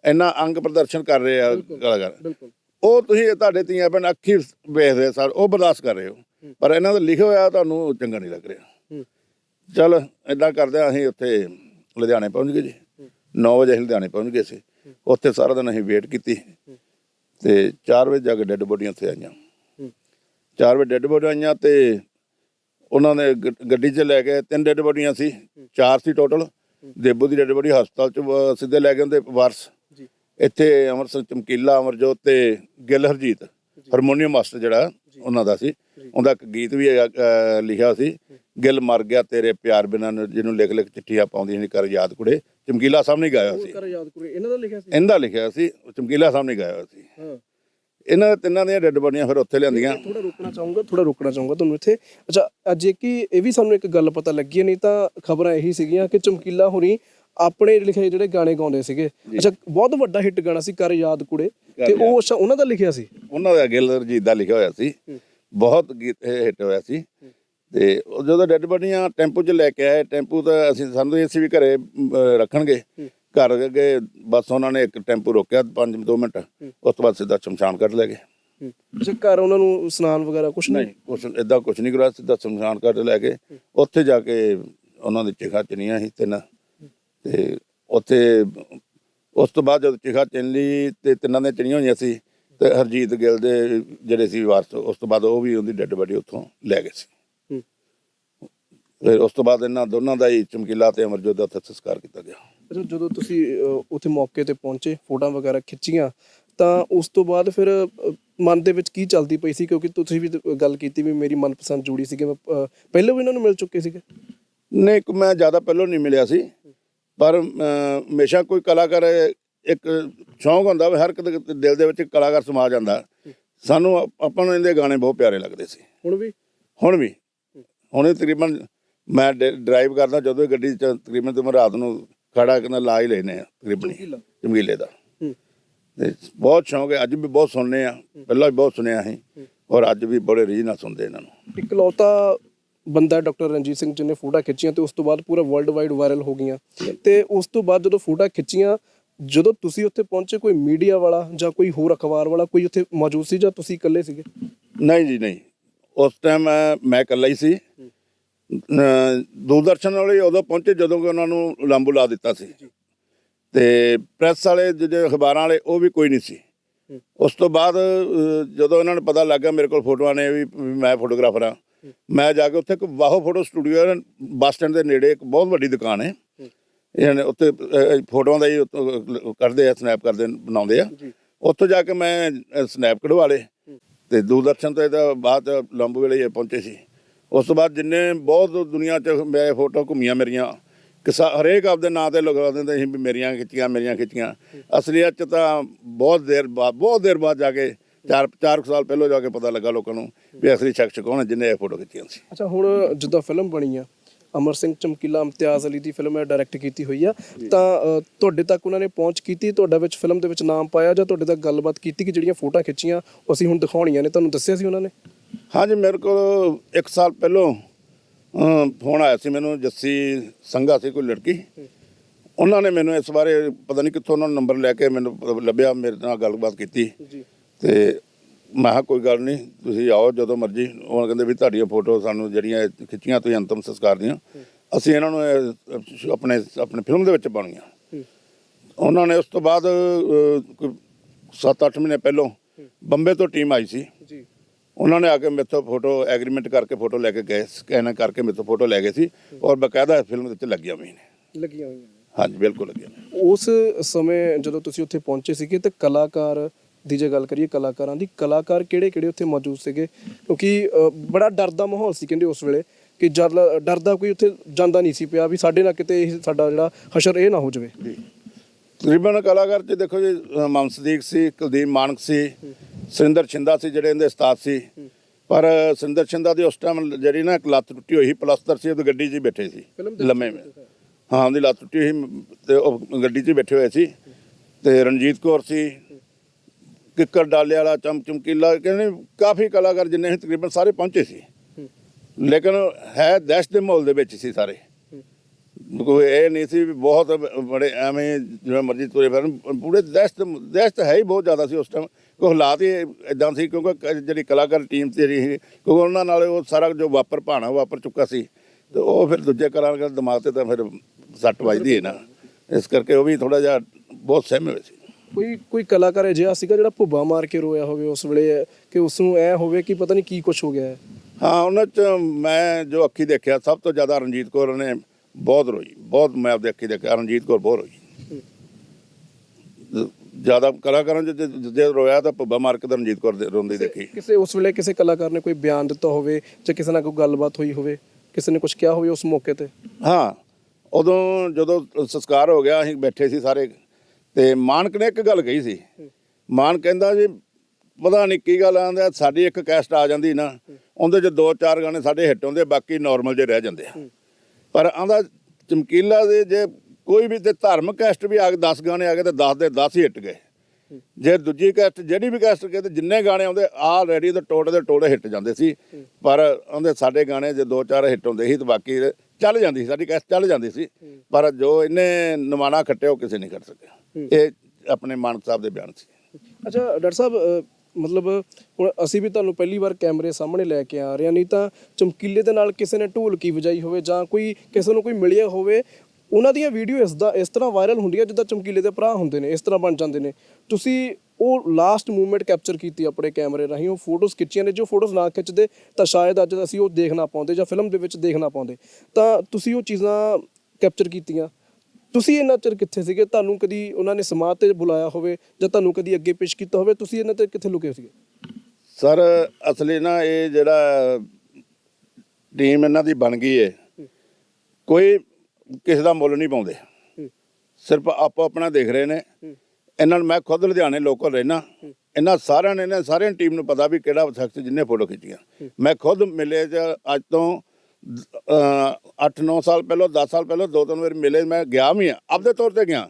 ਇੰਨਾ ਅੰਗ ਪ੍ਰਦਰਸ਼ਨ ਕਰ ਰਹੇ ਆ ਕਲਾਕਾਰ ਬਿਲਕੁਲ। ਉਹ ਤੁਸੀਂ ਤੁਹਾਡੇ ਧੀਆਂ ਭੈਣ ਅੱਖੀ ਵੇਖਦੇ ਸਰ ਉਹ ਬਰਦਾਸ਼ਤ ਕਰ ਰਹੇ ਹੋ। ਪਰ ਇਹਨਾਂ ਦਾ ਲਿਖਿਆ ਹੋਇਆ ਤੁਹਾਨੂੰ ਚੰਗਾ ਨਹੀਂ ਲੱਗ ਰਿਹਾ। ਚਲ ਇਦਾਂ ਕਰਦੇ ਹਾਂ ਅਸੀਂ ਉੱਥੇ ਲੁਧਿਆਣੇ ਪਹੁੰਚ ਗਏ ਜੀ। 9 ਵਜੇ ਅਸੀਂ ਲੁਧਿਆਣੇ ਪਹੁੰਚ ਗਏ ਸੀ। ਉੱਥੇ ਸਾਰਾ ਦਿਨ ਅਸੀਂ ਵੇਟ ਕੀਤੀ। ਤੇ 4 ਵਜੇ ਜਾ ਕੇ ਡੈੱਡ ਬੋਡੀਆਂ ਉੱਥੇ ਆਈਆਂ। ਹੂੰ 4 ਵਜੇ ਡੈੱਡ ਬੋਡੀਆਂ ਆਈਆਂ ਤੇ ਉਹਨਾਂ ਨੇ ਗੱਡੀ 'ਚ ਲੈ ਕੇ ਤਿੰਨ ਡੈੱਡ ਬੋਡੀਆਂ ਸੀ। ਚਾਰ ਸੀ ਟੋਟਲ ਦੇਬੂ ਦੀ ਡੈੱਡ ਬੋਡੀ ਹਸਪਤਾਲ 'ਚ ਸਿੱਧੇ ਲੈ ਗਏ ਉਹਦੇ ਵਾਰਸ। ਜੀ। ਇੱਥੇ ਅਮਰ ਸਿੰਘ ਚਮਕੀਲਾ ਅਮਰਜੋਤ ਤੇ ਗਿੱਲ ਹਰਜੀਤ ਹਾਰਮੋਨੀਅਮ ਮਾਸਟਰ ਜਿਹੜਾ ਉਹਨਾਂ ਦਾ ਸੀ। ਉਹਦਾ ਇੱਕ ਗੀਤ ਵੀ ਲਿਖਿਆ ਸੀ। ਗਿੱਲ ਮਰ ਗਿਆ ਤੇਰੇ ਪਿਆਰ ਬਿਨਾਂ ਨੂੰ, ਜਿਹਨੂੰ ਲਿਖ ਲਿਖ ਚਿੱਠੀਆਂ ਪਾਉਂਦੀ ਨਹੀਂ ਕਰ ਯਾਦ ਕੁੜੇ ਚਮਕੀਲਾ ਸਾਹਿਬ ਨੇ ਗਾਇਆ ਸੀ। ਕਰ ਯਾਦ ਕਰੋ ਇਹਨਾਂ ਦਾ ਲਿਖਿਆ ਸੀ? ਇਹਦਾ ਲਿਖਿਆ ਸੀ ਚਮਕੀਲਾ ਸਾਹਿਬ ਨੇ ਗਾਇਆ ਸੀ। ਹਾਂ। ਇਹਨਾਂ ਤਿੰਨਾਂ ਦੀਆਂ ਡੈੱਡ ਬੋਡੀਆਂ ਫਿਰ ਉੱਥੇ ਲਿਆਂਦੀਆਂ। ਥੋੜਾ ਰੁਕਣਾ ਚਾਹੂੰਗਾ ਥੋੜਾ ਰੁਕਣਾ ਚਾਹੂੰਗਾ ਤੁਹਾਨੂੰ ਇੱਥੇ। ਅੱਛਾ ਅੱਜ ਇੱਕ ਹੀ ਇਹ ਵੀ ਸਾਨੂੰ ਇੱਕ ਗੱਲ ਪਤਾ ਲੱਗੀ ਨਹੀਂ ਤਾਂ ਖਬਰਾਂ ਇਹੀ ਸੀਗੀਆਂ ਕਿ ਚਮਕੀਲਾ ਹੋਣੀ ਆਪਣੇ ਲਿਖੇ ਜਿਹੜੇ ਗਾਣੇ ਗਾਉਂਦੇ ਸੀਗੇ। ਅੱਛਾ ਬਹੁਤ ਵੱਡਾ ਹਿੱਟ ਗਾਣਾ ਸੀ ਕਰ ਯਾਦ ਕੁੜੇ। ਤੇ ਉਹ ਅੱਛਾ ਉਹਨਾਂ ਦਾ ਲਿਖਿਆ ਸੀ? ਉਹਨਾਂ ਦਾ ਗਿੱਲ ਹਰਜੀਤ ਦਾ ਲਿਖਿਆ ਹੋਇਆ ਸੀ। ਬਹੁਤ ਗੀਤ ਹਿੱਟ ਹੋਇਆ ਸੀ। ਤੇ ਉਹ ਜਦੋਂ ਡੈੱਡ ਬੋਡੀਆਂ ਟੈਂਪੂ 'ਚ ਲੈ ਕੇ ਆਏ ਟੈਂਪੂ ਤਾਂ ਅਸੀਂ ਸਾਨੂੰ ਇਹ ਸੀ ਵੀ ਘਰੇ ਅਹ, ਰੱਖਣਗੇ। ਘਰ ਅੱਗੇ ਬਸ ਉਹਨਾਂ ਨੇ ਇੱਕ ਟੈਂਪੂ ਰੋਕਿਆ 5 2 ਮਿੰਟ। ਉਸ ਤੋਂ ਬਾਅਦ ਸਿੱਧਾ ਸ਼ਮਸ਼ਾਨ ਘਾਟ ਲੈ ਗਏ। ਅੱਛਾ ਘਰ ਉਹਨਾਂ ਨੂੰ ਇਸ਼ਨਾਨ ਵਗੈਰਾ ਕੁਝ ਨਹੀਂ? ਕੁਛ ਇਦਾਂ ਕੁਛ ਨਹੀਂ ਕਰਾਇਆ ਸਿੱਧਾ ਸ਼ਮਸ਼ਾਨ ਘਾਟ ਲੈ ਕੇ ਉੱਥੇ ਜਾ ਕੇ ਉਹਨਾਂ ਦੀ ਚਿਖਾ ਚਨੀਆਂ ਸੀ ਤਿੰਨ। ਤੇ ਉੱਥੇ ਉਸ ਤੋਂ ਬਾਅਦ ਜਦੋਂ ਚਿਖਾ ਚਿਣ ਲਈ ਤੇ ਤਿੰਨਾਂ ਦੇ ਚਣੀਆਂ ਹੋਈਆਂ ਸੀ ਤੇ ਹਰਜੀਤ ਗਿੱਲ ਦੇ ਜਿਹੜੇ ਸੀ ਵਾਰਸ ਉਸ ਤੋਂ ਬਾਅਦ ਉਹ ਵੀ ਉਹਦੀ ਡੈੱਡ ਬੋਡੀ ਉੱਥੋਂ ਲੈ ਗਏ ਸੀ। ਫਿਰ ਉਸ ਤੋਂ ਬਾਅਦ ਇਹਨਾਂ ਦੋਨਾਂ ਦਾ ਹੀ ਚਮਕੀਲਾ ਤੇ ਅਮਰਜੋਤ ਦਾ ਉੱਥੇ ਸੰਸਕਾਰ ਕੀਤਾ ਗਿਆ। ਅੱਛਾ ਜਦੋਂ ਤੁਸੀਂ ਅਹ, ਉੱਥੇ ਮੌਕੇ ਤੇ ਪਹੁੰਚੇ ਫੋਟੋਆਂ ਵਗੈਰਾ ਖਿੱਚੀਆਂ ਤਾਂ ਉਸ ਤੋਂ ਬਾਅਦ ਫਿਰ ਅਹ, ਮਨ ਦੇ ਵਿੱਚ ਕੀ ਚੱਲਦੀ ਪਈ ਸੀ? ਕਿਉਂਕਿ ਤੁਸੀਂ ਵੀ ਗੱਲ ਕੀਤੀ ਵੀ ਮੇਰੀ ਮਨਪਸੰਦ ਜੋੜੀ ਸੀਗੀ ਮੈਂ ਅਹ, ਪਹਿਲਾਂ ਵੀ ਇਹਨਾਂ ਨੂੰ ਮਿਲ ਚੁੱਕੇ ਸੀਗੇ? ਨਹੀਂ ਇੱਕ ਮੈਂ ਜ਼ਿਆਦਾ ਪਹਿਲਾਂ ਨਹੀਂ ਮਿਲਿਆ ਸੀ ਪਰ ਅਮ, ਹਮੇਸ਼ਾ ਕੋਈ ਕਲਾਕਾਰ ਇੱਕ ਸ਼ੌਂਕ ਹੁੰਦਾ ਵੀ ਹਰ ਇੱਕ ਦੇ ਦਿਲ ਦੇ ਵਿੱਚ ਇੱਕ ਕਲਾਕਾਰ ਸਮਾ ਜਾਂਦਾ ਸਾਨੂੰ ਆਪ- ਨੂੰ ਇਹਦੇ ਗਾਣੇ ਬਹੁਤ ਪਿਆਰੇ ਲੱਗਦੇ ਸੀ। ਹੁਣ ਵੀ? ਹੁਣ ਵੀ। ਹੁਣ ਤਕਰੀਬਨ ਮੈਂ ਡਰਾਈਵ ਕਰਦਾ ਜਦੋਂ ਹੀ ਗੱਡੀ ਚ ਤਕਰੀਬਨ ਤੇ ਮੈਂ ਰਾਤ ਨੂੰ ਖੜਾ ਕਰਨਾ ਲਾ ਹੀ ਲੈਨੇ ਆ ਤਕਰੀਬਨ ਚਮਕੀਲਾ। ਦਾ। ਤੇ ਬਹੁਤ ਸ਼ੌਂਕ ਹੈ ਅੱਜ ਵੀ ਬਹੁਤ ਸੁਣਨੇ ਆ ਪਹਿਲਾਂ ਵੀ ਬਹੁਤ ਸੁਣਿਆ ਅਸੀਂ ਔਰ ਅੱਜ ਵੀ ਬੜੇ ਰੀਝ ਨਾਲ ਸੁਣਦੇ ਇਹਨਾਂ ਨੂੰ। ਇਕਲੌਤਾ ਬੰਦਾ ਡਾਕਟਰ ਰਣਜੀਤ ਸਿੰਘ ਜੀ ਨੇ ਫੋਟੋ ਖਿੱਚੀਆਂ ਤੇ ਉਸ ਤੋਂ ਬਾਅਦ ਪੂਰਾ ਵਰਲਡ ਵਾਈਡ ਵਾਇਰਲ ਹੋ ਗਈਆਂ। ਤੇ ਉਸ ਤੋਂ ਬਾਅਦ ਜਦੋਂ ਫੋਟੋ ਖਿੱਚੀਆਂ ਜਦੋਂ ਤੁਸੀਂ ਉੱਥੇ ਪਹੁੰਚੇ ਕੋਈ ਮੀਡੀਆ ਵਾਲਾ ਜਾਂ ਕੋਈ ਹੋਰ ਅਖਬਾਰ ਵਾਲਾ ਕੋਈ ਉੱਥੇ ਮੌਜੂਦ ਸੀ ਜਾਂ ਤੁਸੀਂ ਇਕੱਲੇ ਸੀਗੇ? ਨਹੀਂ ਜੀ ਨਹੀਂ। ਉਸ ਟਾਈਮ ਮੈਂ ਇਕੱਲਾ ਹੀ ਸੀ। ਦੂਰਦਰਸ਼ਨ ਵਾਲੇ ਉਦੋਂ ਪਹੁੰਚੇ ਜਦੋਂ ਕਿ ਉਹਨਾਂ ਨੂੰ ਲਾਂਬੂ ਲਾ ਦਿੱਤਾ ਸੀ। ਤੇ ਪ੍ਰੈਸ ਵਾਲੇ ਜਿਹੜੇ ਅਖਬਾਰਾਂ ਵਾਲੇ ਉਹ ਵੀ ਕੋਈ ਨਹੀਂ ਸੀ। ਉਸ ਤੋਂ ਬਾਅਦ ਜਦੋਂ ਇਹਨਾਂ ਨੂੰ ਪਤਾ ਲੱਗਾ ਮੇਰੇ ਕੋਲ ਫੋਟੋਆਂ ਨੇ ਵੀ ਮੈਂ ਫੋਟੋਗ੍ਰਾਫਰ ਹਾਂ। ਮੈਂ ਜਾ ਕੇ ਉੱਥੇ ਇੱਕ ਵਾਹੋ ਫੋਟੋ ਸਟੂਡੀਓ ਹੈ ਬੱਸ ਸਟੈਂਡ ਦੇ ਨੇੜੇ ਇੱਕ ਬਹੁਤ ਵੱਡੀ ਦੁਕਾਨ ਹੈ। ਇਹਨਾਂ ਨੇ ਉੱਥੇ ਫੋਟੋਆਂ ਦਾ ਹੀ ਕਰਦੇ ਆ ਸਨੈਪ ਕਰਦੇ ਬਣਾਉਂਦੇ ਆ। ਉੱਥੋਂ ਜਾ ਕੇ ਮੈਂ ਸਨੈਪ ਕਢਵਾ ਲਏ। ਤੇ ਦੂਰਦਰਸ਼ਨ ਤੋਂ ਇਹਦਾ ਬਾਅਦ ਲੰਬੂ ਵੇਲੇ ਪਹੁੰਚੇ ਸੀ। ਉਸ ਤੋਂ ਬਾਅਦ ਜਿੰਨੇ ਬਹੁਤ ਦੁਨੀਆ 'ਚ ਮੈਂ ਫੋਟੋ ਘੁੰਮੀਆਂ ਮੇਰੀਆਂ ਕਿਸਾ ਹਰੇਕ ਆਪਦੇ ਨਾਂ ਤੇ ਲਗਾ ਦਿੰਦੇ ਸੀ ਵੀ ਮੇਰੀਆਂ ਖਿੱਚੀਆਂ ਮੇਰੀਆਂ ਖਿੱਚੀਆਂ। ਅਸਲੀਅਤ 'ਚ ਤਾਂ ਬਹੁਤ ਦੇਰ ਬਾਅਦ ਬਹੁਤ ਦੇਰ ਬਾਅਦ ਜਾ ਕੇ ਚਾਰ ਚਾਰ ਸਾਲ ਪਹਿਲਾਂ ਜਾ ਕੇ ਪਤਾ ਲੱਗਾ ਲੋਕਾਂ ਨੂੰ ਵੀ ਅਸਲੀ ਸ਼ਖਸ ਕੌਣ ਹੈ ਜਿਹਨੇ ਇਹ ਫੋਟੋ ਖਿੱਚੀਆਂ ਸੀ। ਅੱਛਾ ਹੁਣ ਜਿੱਦਾਂ ਫਿਲਮ ਬਣੀ ਆ ਅਮਰ ਸਿੰਘ ਚਮਕੀਲਾ ਇਮਤਿਆਜ਼ ਅਲੀ ਦੀ ਫਿਲਮ ਹੈ ਡਾਇਰੈਕਟ ਕੀਤੀ ਹੋਈ ਆ। ਤਾਂ ਤੁਹਾਡੇ ਤੱਕ ਉਹਨਾਂ ਨੇ ਪਹੁੰਚ ਕੀਤੀ ਤੁਹਾਡਾ ਵਿੱਚ ਫਿਲਮ ਦੇ ਵਿੱਚ ਨਾਮ ਪਾਇਆ ਜਾਂ ਤੁਹਾਡੇ ਤੱਕ ਗੱਲਬਾਤ ਕੀਤੀ ਕਿ ਜਿਹੜੀਆਂ ਫੋਟੋਆਂ ਖਿੱਚੀਆਂ ਉਹ ਅਸੀਂ ਹੁਣ ਦਿਖਾਉਣੀਆਂ ਨੇ ਤੁਹਾਨੂੰ ਦੱਸਿਆ ਸੀ ਉਹਨਾਂ ਨੇ? ਹਾਂਜੀ ਮੇਰੇ ਕੋਲ ਇੱਕ ਸਾਲ ਪਹਿਲਾਂ ਫੋਨ ਆਇਆ ਸੀ ਮੈਨੂੰ ਜੱਸੀ ਸੰਘਾ ਸੀ ਕੋਈ ਲੜਕੀ। ਉਹਨਾਂ ਨੇ ਮੈਨੂੰ ਇਸ ਬਾਰੇ ਪਤਾ ਨਹੀਂ ਕਿੱਥੋਂ ਉਹਨਾਂ ਨੂੰ ਨੰਬਰ ਲੈ ਕੇ ਮੈਨੂੰ ਲੱਭਿਆ ਮੇਰੇ ਨਾਲ ਗੱਲਬਾਤ ਕੀਤੀ। ਤੇ ਮੈਂ ਕਿਹਾ ਕੋਈ ਗੱਲ ਨਹੀਂ ਤੁਸੀਂ ਆਓ ਜਦੋਂ ਮਰਜ਼ੀ। ਉਹ ਕਹਿੰਦੇ ਵੀ ਤੁਹਾਡੀਆਂ ਫੋਟੋ ਸਾਨੂੰ ਜਿਹੜੀਆਂ ਖਿੱਚੀਆਂ ਤੁਸੀਂ ਅੰਤਮ ਸੰਸਕਾਰ ਦੀਆਂ। ਅਸੀਂ ਇਹਨਾਂ ਨੂੰ ਆਪਣੇ ਆਪਣੇ ਫਿਲਮ ਦੇ ਵਿੱਚ ਪਾਉਣੀਆਂ। ਉਹਨਾਂ ਨੇ ਉਸ ਤੋਂ ਬਾਅਦ ਕੋਈ 7-8 ਮਹੀਨੇ ਪਹਿਲਾਂ ਬੰਬੇ ਤੋਂ ਟੀਮ ਆਈ ਸੀ। ਉਹਨਾਂ ਨੇ ਆ ਕੇ ਮੇਥੋਂ ਫੋਟੋ ਐਗਰੀਮੈਂਟ ਕਰਕੇ ਫੋਟੋ ਲੈ ਕੇ ਗਏ ਸਕੈਨ ਕਰਕੇ ਮੇਥੋਂ ਫੋਟੋ ਲੈ ਗਏ ਸੀ ਔਰ ਬਕਾਇਦਾ ਫਿਲਮ ਦੇ ਵਿੱਚ ਲੱਗੀਆਂ ਵੀ ਨੇ। ਲੱਗੀਆਂ ਹੋਈਆਂ ਨੇ। ਹਾਂਜੀ ਬਿਲਕੁਲ ਲੱਗੀਆਂ ਨੇ। ਉਸ ਸਮੇਂ ਜਦੋਂ ਤੁਸੀਂ ਉੱਥੇ ਪਹੁੰਚੇ ਸੀਗੇ ਤੇ ਕਲਾਕਾਰ ਦੀ ਜੇ ਗੱਲ ਕਰੀਏ ਕਲਾਕਾਰਾਂ ਦੀ ਕਲਾਕਾਰ ਕਿਹੜੇ ਕਿਹੜੇ ਉੱਥੇ ਮੌਜੂਦ ਸੀਗੇ? ਕਿਉਂਕਿ ਬੜਾ ਡਰ ਦਾ ਮਾਹੌਲ ਸੀ ਕਹਿੰਦੇ ਉਸ ਵੇਲੇ ਕਿ ਜਦ ਡਰਦਾ ਕੋਈ ਉੱਥੇ ਜਾਂਦਾ ਨਹੀਂ ਸੀ ਪਿਆ ਵੀ ਸਾਡੇ ਨਾਲ ਕਿਤੇ ਸਾਡਾ ਜਿਹੜਾ ਹਸ਼ਰ ਇਹ ਨਾ ਹੋ ਜਾਵੇ। ਜੀ। ਤਕਰੀਬਨ ਕਲਾਕਾਰ ਚ ਦੇਖੋ ਜੀ ਅ, ਮਮ ਸਦੀਕ ਸੀ ਕੁਲਦੀਪ ਮਾਨਕ ਸੀ ਸੁਰਿੰਦਰ ਛਿੰਦਾ ਸੀ ਜਿਹੜੇ ਇਹਦੇ ਉਸਤਾਦ ਸੀ। ਪਰ ਸੁਰਿੰਦਰ ਛਿੰਦਾ ਦੀ ਉਸ ਟਾਈਮ ਜਿਹੜੀ ਨਾ ਇੱਕ ਲੱਤ ਟੁੱਟੀ ਹੋਈ ਸੀ ਪਲਸਤਰ ਸੀ ਉਹ ਗੱਡੀ 'ਚ ਹੀ ਬੈਠੇ ਸੀ ਲੰਮੇ ਵਿੱਚ। ਹਾਂ ਉਹਦੀ ਲੱਤ ਟੁੱਟੀ ਹੋਈ ਤੇ ਉਹ ਗੱਡੀ 'ਚ ਹੀ ਬੈਠੇ ਹੋਏ ਸੀ। ਤੇ ਰਣਜੀਤ ਕੌਰ ਸੀ ਕਿੱਕਰ ਡਾਲੇ ਵਾਲਾ ਚਮ ਚਮਕੀਲਾ ਕਹਿੰਦੇ ਕਾਫੀ ਕਲਾਕਾਰ ਜਿੰਨੇ ਸੀ ਤਕਰੀਬਨ ਸਾਰੇ ਪਹੁੰਚੇ ਸੀ। ਲੇਕਿਨ ਹੈ ਦਹਿਸ਼ਤ ਦੇ ਮਾਹੌਲ ਦੇ ਵਿੱਚ ਸੀ ਸਾਰੇ। ਕੋਈ ਇਹ ਨਹੀਂ ਸੀ ਬਹੁਤ ਬੜੇ ਐਵੇਂ ਜਿਵੇਂ ਮਰਜ਼ੀ ਤੁਰੇ ਫਿਰਨ ਪੂਰੇ ਦਹਿਸ਼ਤ ਦਹਿਸ਼ਤ ਹੈ ਹੀ ਬਹੁਤ ਜ਼ਿਆਦਾ ਸੀ ਉਸ ਟਾਈਮ ਹਾਲਾਤ ਹੀ ਇਦਾਂ ਸੀ ਕਿਉਂਕਿ ਜਿਹੜੀ ਕਲਾਕਾਰ ਟੀਮ ਤੇ ਰਹੀ ਕਿਉਂਕਿ ਉਹਨਾਂ ਨਾਲ ਉਹ ਸਾਰਾ ਜੋ ਵਾਪਰ ਭਾਣਾ ਵਾਪਰ ਚੁੱਕਾ ਸੀ ਤੇ ਉਹ ਫਿਰ ਦੂਜੇ ਕਲਾਕਾਰ ਦੇ ਦਿਮਾਗ ਤੇ ਤਾਂ ਫਿਰ ਸੱਟ ਵੱਜਦੀ ਹੈ ਨਾ ਇਸ ਕਰਕੇ ਉਹ ਵੀ ਥੋੜਾ ਜਿਹਾ ਬਹੁਤ ਸਹਿਮੇ ਹੋਏ ਸੀ। ਕੋਈ ਕੋਈ ਕਲਾਕਾਰ ਅਜਿਹਾ ਸੀਗਾ ਜਿਹੜਾ ਭੁੱਬਾ ਮਾਰ ਕੇ ਰੋਇਆ ਹੋਵੇ ਉਸ ਵੇਲੇ ਕਿ ਉਸ ਨੂੰ ਐ ਹੋਵੇ ਕਿ ਪਤਾ ਨਹੀਂ ਕੀ ਕੁਝ ਹੋ ਗਿਆ ਹੈ? ਹਾਂ ਉਹਨਾਂ ਚ ਮੈਂ ਜੋ ਅੱਖੀ ਦੇਖਿਆ ਸਭ ਤੋਂ ਜ਼ਿਆਦਾ ਰਣਜੀਤ ਕੌਰ ਨੇ ਬਹੁਤ ਰੋਈ ਬਹੁਤ ਮੈਂ ਆਪਦੇ ਅੱਖੀ ਦੇਖਿਆ ਰਣਜੀਤ ਕੌਰ ਬਹੁਤ ਰੋਈ। ਜ਼ਿਆਦਾ ਕਲਾਕਾਰਾਂ ਚ ਜੇ- ਜੇ ਰੋਇਆ ਤਾਂ ਭੱਬਾ ਮਾਰ ਕੇ ਤਾਂ ਰਣਜੀਤ ਕੌਰ ਦੇ ਰੋਂਦੀ ਦੇਖੀ। ਕਿਸੇ ਉਸ ਵੇਲੇ ਕਿਸੇ ਕਲਾਕਾਰ ਨੇ ਕੋਈ ਬਿਆਨ ਦਿੱਤਾ ਹੋਵੇ ਜਾਂ ਕਿਸੇ ਨਾਲ ਕੋਈ ਗੱਲਬਾਤ ਹੋਈ ਹੋਵੇ? ਕਿਸੇ ਨੇ ਕੁਝ ਕਿਹਾ ਹੋਵੇ ਉਸ ਮੌਕੇ ਤੇ? ਹਾਂ ਉਦੋਂ ਜਦੋਂ ਸੰਸਕਾਰ ਹੋ ਗਿਆ ਅਸੀਂ ਬੈਠੇ ਸੀ ਸਾਰੇ। ਤੇ ਮਾਨਕ ਨੇ ਇੱਕ ਗੱਲ ਕਹੀ ਸੀ। ਮਾਨ ਕਹਿੰਦਾ ਜੀ ਪਤਾ ਨਹੀਂ ਕੀ ਗੱਲ ਆਂਦਾ ਸਾਡੀ ਇੱਕ ਕੈਸਟ ਆ ਜਾਂਦੀ ਨਾ ਉਹਦੇ ਚ ਦੋ ਚਾਰ ਗਾਣੇ ਸਾਡੇ ਹਿੱਟ ਹੁੰਦੇ ਬਾਕੀ ਨਾਰਮਲ ਜੇ ਰਹਿ ਜਾਂਦੇ ਆ। ਪਰ ਆਂਦਾ ਚਮਕੀਲਾ ਦੇ ਜੇ ਕੋਈ ਵੀ ਤੇ ਧਰਮ ਕੈਸਟ ਵੀ ਆ ਕੇ 10 ਗਾਣੇ ਆ ਗਏ ਤੇ 10 ਦੇ 10 ਹੀ ਹਿੱਟ ਗਏ। ਜੇ ਦੂਜੀ ਕੈਸਟ, ਜਿਹੜੀ ਵੀ ਕੈਸਟ ਗਏ ਜਿੰਨੇ ਗਾਣੇ ਆਉਂਦੇ ਆਲਰੇਡੀ ਤੇ ਟੋਟੇ ਦੇ ਟੋਟੇ ਹਿੱਟ ਜਾਂਦੇ ਸੀ। ਪਰ ਉਹਦੇ ਸਾਡੇ ਗਾਣੇ ਜੇ ਦੋ ਚਾਰ ਹਿੱਟ ਹੁੰਦੇ ਸੀ ਤੇ ਬਾਕੀ ਚੱਲ ਜਾਂਦੀ ਸੀ, ਸਾਡੀ ਕੈਸਟ ਚੱਲ ਜਾਂਦੀ ਸੀ। ਪਰ ਜੋ ਇਹਨੇ ਨਮਾਣਾ ਖੱਟਿਆ ਉਹ ਕਿਸੇ ਨਹੀਂ ਕਰ ਸਕਿਆ ਇਹ ਆਪਣੇ ਮਾਨਕ ਸਾਹਿਬ ਦੇ ਬਿਆਨ ਸੀ। ਅੱਛਾ, ਡਾਕਟਰ ਸਾਹਿਬ ਮਤਲਬ ਹੁਣ ਅਸੀਂ ਵੀ ਤੁਹਾਨੂੰ ਪਹਿਲੀ ਵਾਰ ਕੈਮਰੇ ਸਾਹਮਣੇ ਲੈ ਕੇ ਆ ਰਹੇ ਹਾਂ, ਨਹੀਂ ਤਾਂ ਚਮਕੀਲੇ ਦੇ ਨਾਲ ਕਿਸੇ ਨੇ ਢੋਲਕੀ ਵਜਾਈ ਹੋਵੇ ਜਾਂ ਕੋਈ ਕਿਸੇ ਨੂੰ ਕੋਈ ਮਿਲਿਆ ਹੋਵੇ ਉਹਨਾਂ ਦੀਆਂ ਵੀਡੀਓ ਇਸ ਦਾ ਇਸ ਤਰ੍ਹਾਂ ਵਾਇਰਲ ਹੁੰਦੀਆਂ ਜਿੱਦਾਂ ਚਮਕੀਲੇ ਦੇ ਭਰਾ ਹੁੰਦੇ ਨੇ ਇਸ ਤਰ੍ਹਾਂ ਬਣ ਜਾਂਦੇ ਨੇ। ਤੁਸੀਂ ਉਹ ਲਾਸਟ ਮੂਵਮੈਂਟ ਕੈਪਚਰ ਕੀਤੀ ਆਪਣੇ ਕੈਮਰੇ ਰਾਹੀਂ ਉਹ ਫੋਟੋਜ਼ ਖਿੱਚੀਆਂ ਨੇ ਜੋ ਫੋਟੋਜ਼ ਨਾ ਖਿੱਚਦੇ ਤਾਂ ਸ਼ਾਇਦ ਅੱਜ ਅਸੀਂ ਉਹ ਦੇਖ ਨਾ ਪਾਉਂਦੇ ਜਾਂ ਫਿਲਮ ਦੇ ਵਿੱਚ ਦੇਖ ਨਾ ਪਾਉਂਦੇ। ਤਾਂ ਤੁਸੀਂ ਉਹ ਚੀਜ਼ਾਂ ਕੈਪਚਰ ਕੀਤੀਆਂ। ਤੁਸੀਂ ਇੰਨਾ ਚਿਰ ਕਿੱਥੇ ਸੀਗੇ? ਤੁਹਾਨੂੰ ਕਦੀ ਉਹਨਾਂ ਨੇ ਸਮਾਧ ਤੇ ਬੁਲਾਇਆ ਹੋਵੇ ਜਾਂ ਤੁਹਾਨੂੰ ਕਦੀ ਅੱਗੇ ਪੇਸ਼ ਕੀਤਾ ਹੋਵੇ? ਤੁਸੀਂ ਇਹਨਾਂ ਤੇ ਕਿੱਥੇ ਲੁਕੇ ਸੀਗੇ? ਸਰ ਅਸਲੀ ਨਾ ਇਹ ਜਿਹੜਾ ਟੀਮ ਇਹਨਾਂ ਦੀ ਬਣ ਗਈ ਹੈ। ਕੋਈ ਕਿਸੇ ਦਾ ਮੁੱਲ ਨਹੀਂ ਪਾਉਂਦੇ। ਸਿਰਫ ਆਪੋ ਆਪਣਾ ਦੇਖ ਰਹੇ ਨੇ। ਇਹਨਾਂ ਨੂੰ ਮੈਂ ਖੁਦ ਲੁਧਿਆਣੇ ਲੋਕਲ ਰਹਿਣਾ ਇਹਨਾਂ ਸਾਰਿਆਂ ਨੇ ਇਹਨਾਂ ਸਾਰਿਆਂ ਟੀਮ ਨੂੰ ਪਤਾ ਵੀ ਕਿਹੜਾ ਸ਼ਖਸ ਜਿੰਨੇ ਫੋਟੋ ਖਿੱਚੀਆਂ। ਮੈਂ ਖੁਦ ਮਿਲੇ ਅੱਜ ਤੋਂ 8-9 ਸਾਲ ਪਹਿਲਾਂ 10 ਸਾਲ ਪਹਿਲਾਂ ਦੋ ਤਿੰਨ ਵਾਰ ਮਿਲੇ ਮੈਂ ਗਿਆ ਵੀ ਆ ਆਪਦੇ ਤੌਰ ਤੇ ਗਿਆ।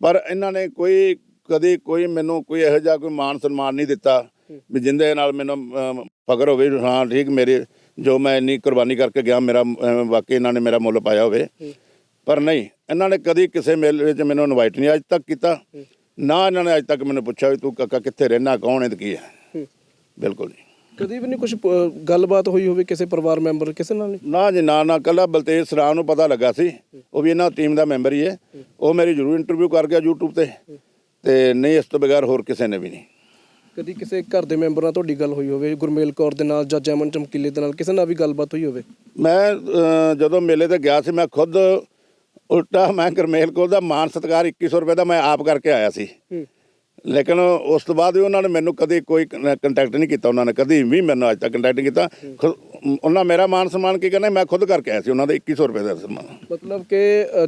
ਪਰ ਇਹਨਾਂ ਨੇ ਕੋਈ ਕਦੀ ਕੋਈ ਮੈਨੂੰ ਕੋਈ ਇਹੋ ਜਿਹਾ ਕੋਈ ਮਾਨ ਸਨਮਾਨ ਨਹੀਂ ਦਿੱਤਾ ਵੀ ਜਿੰਦੇ ਨਾਲ ਮੈਨੂੰ ਫਖਰ ਹੋਵੇ ਹਾਂ ਠੀਕ ਮੇਰੇ ਜੋ ਮੈਂ ਇੰਨੀ ਕੁਰਬਾਨੀ ਕਰਕੇ ਗਿਆ ਮੇਰਾ ਵਾਕਈ ਇਹਨਾਂ ਨੇ ਮੇਰਾ ਮੁੱਲ ਪਾਇਆ ਹੋਵੇ। ਪਰ ਨਹੀਂ ਇਹਨਾਂ ਨੇ ਕਦੀ ਕਿਸੇ ਮੇਲੇ ਵਿੱਚ ਮੈਨੂੰ ਇਨਵਾਈਟ ਨਹੀਂ ਅੱਜ ਤੱਕ ਕੀਤਾ। ਨਾ ਇਹਨਾਂ ਨੇ ਅੱਜ ਤੱਕ ਮੈਨੂੰ ਪੁੱਛਿਆ ਵੀ ਤੂੰ ਕਾਕਾ ਕਿੱਥੇ ਰਹਿਣਾ ਕੌਣ ਹੈ ਤੇ ਕੀ ਹੈ। ਬਿਲਕੁਲ ਜੀ। ਕਦੀ ਵੀ ਨਹੀਂ ਕੁਝ ਗੱਲਬਾਤ ਹੋਈ ਹੋਵੇ ਕਿਸੇ ਪਰਿਵਾਰ ਮੈਂਬਰ ਕਿਸੇ ਨਾਲ ਨਹੀਂ? ਨਾ ਜੀ ਨਾ ਨਾ ਕੱਲਾ ਬਲਤੇਜ ਸਰਾਂ ਨੂੰ ਪਤਾ ਲੱਗਾ ਸੀ। ਉਹ ਵੀ ਇਹਨਾਂ ਟੀਮ ਦਾ ਮੈਂਬਰ ਹੀ ਹੈ। ਉਹ ਮੇਰੀ ਜ਼ਰੂਰ ਇੰਟਰਵਿਊ ਕਰ ਗਿਆ YouTube ਤੇ। ਤੇ ਨਹੀਂ ਇਸ ਤੋਂ ਬਗੈਰ ਹੋਰ ਕਿਸੇ ਨੇ ਵੀ ਨਹੀਂ। ਕਦੀ ਕਿਸੇ ਘਰ ਦੇ ਮੈਂਬਰ ਨਾਲ ਤੁਹਾਡੀ ਗੱਲ ਹੋਈ ਹੋਵੇ ਗੁਰਮੇਲ ਕੌਰ ਦੇ ਨਾਲ ਜਾਂ ਜੈਮਨ ਚਮਕੀਲੇ ਦੇ ਨਾਲ ਕਿਸੇ ਨਾਲ ਵੀ ਗੱਲਬਾਤ ਹੋਈ ਹੋਵੇ? ਮੈਂ ਅਹ, ਜਦੋਂ ਮੇਲੇ ਤੇ ਗਿਆ ਸੀ ਮੈਂ ਖੁਦ ਉਲਟਾ ਮੈਂ ਗਰਮੇਲ ਕੋਲ ਦਾ ਮਾਨ ਸਤਕਾਰ 2100 ਰੁਪਏ ਦਾ ਮੈਂ ਆਪ ਕਰਕੇ ਆਇਆ ਸੀ। ਹੂੰ। ਲੇਕਿਨ ਉਸ ਤੋਂ ਬਾਅਦ ਵੀ ਉਹਨਾਂ ਨੇ ਮੈਨੂੰ ਕਦੇ ਕੋਈ ਕੰਟੈਕਟ ਨਹੀਂ ਕੀਤਾ ਉਹਨਾਂ ਨੇ ਕਦੀ ਵੀ ਮੈਨੂੰ ਅੱਜ ਤੱਕ ਕੰਟੈਕਟ ਨਹੀਂ ਕੀਤਾ। ਉਹਨਾਂ ਮੇਰਾ ਮਾਨ ਸਨਮਾਨ ਕੀ ਕਰਨਾ ਮੈਂ ਖੁਦ ਕਰਕੇ ਆਇਆ ਸੀ ਉਹਨਾਂ ਦੇ 2100 ਰੁਪਏ ਦਾ ਸਨਮਾਨ। ਮਤਲਬ ਕਿ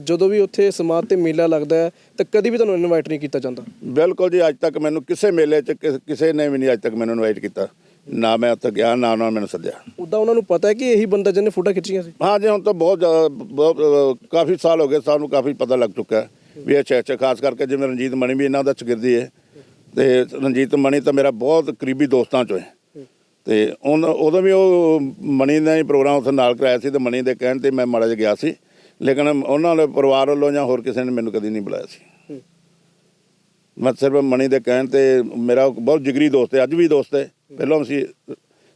ਜਦੋਂ ਵੀ ਉੱਥੇ ਸਮਾਜ ਤੇ ਮੇਲਾ ਲੱਗਦਾ ਹੈ ਤਾਂ ਕਦੀ ਵੀ ਤੁਹਾਨੂੰ ਇਨਵਾਈਟ ਨਹੀਂ ਕੀਤਾ ਜਾਂਦਾ? ਬਿਲਕੁਲ ਜੀ ਅੱਜ ਤੱਕ ਮੈਨੂੰ ਕਿਸੇ ਮੇਲੇ 'ਚ ਕਿਸ- ਨੇ ਵੀ ਨਹੀਂ ਅੱਜ ਤੱਕ ਮੈਨੂੰ ਇਨਵਾਈਟ ਕੀਤਾ। ਨਾ ਮੈਂ ਉੱਥੇ ਗਿਆ ਨਾ ਉਹਨਾਂ ਨੇ ਮੈਨੂੰ ਸੱਦਿਆ। ਉਦਾਂ ਉਹਨਾਂ ਨੂੰ ਪਤਾ ਹੈ ਕਿ ਇਹੀ ਬੰਦਾ ਜਿਹਨੇ ਫੋਟੋ ਖਿੱਚੀਆਂ ਸੀ? ਹਾਂ ਜੀ ਹੁਣ ਤਾਂ ਬਹੁਤ ਜ਼ਿਆਦਾ ਬਹੁਤ ਕਾਫੀ ਸਾਲ ਹੋ ਗਏ ਸਾਨੂੰ ਕਾਫੀ ਪਤਾ ਲੱਗ ਚੁੱਕਾ ਵੀ ਅੱਛਾ ਅੱਛਾ ਖਾਸ ਕਰਕੇ ਜਿਵੇਂ ਰਣਜੀਤ ਮਣੀ ਵੀ ਇਹਨਾਂ ਦਾ ਚਗਿਰਦੀ ਹੈ। ਤੇ ਰਣਜੀਤ ਮਣੀ ਤਾਂ ਮੇਰਾ ਬਹੁਤ ਕਰੀਬੀ ਦੋਸਤਾਂ ਚੋਂ ਹੈ। ਤੇ ਉਨ- ਉਦੋਂ ਵੀ ਉਹ ਮਣੀ ਦਾ ਹੀ ਪ੍ਰੋਗਰਾਮ ਉੱਥੇ ਨਾਲ ਕਰਾਇਆ ਸੀ ਤੇ ਮਣੀ ਦੇ ਕਹਿਣ ਤੇ ਮੈਂ ਮਾੜਾ ਜਿਹਾ ਗਿਆ ਸੀ। ਲੇਕਿਨ ਉਹਨਾਂ ਦੇ ਪਰਿਵਾਰ ਵੱਲੋਂ ਜਾਂ ਹੋਰ ਕਿਸੇ ਨੇ ਮੈਨੂੰ ਕਦੀ ਨਹੀਂ ਬੁਲਾਇਆ ਸੀ। ਮੈਂ ਸਿਰਫ ਮਣੀ ਦੇ ਕਹਿਣ ਤੇ ਮੇਰਾ ਬਹੁਤ ਜਿਗਰੀ ਦੋਸਤ ਹੈ ਅੱਜ ਵੀ ਦੋਸਤ ਹੈ ਪਹਿਲਾਂ ਸੀ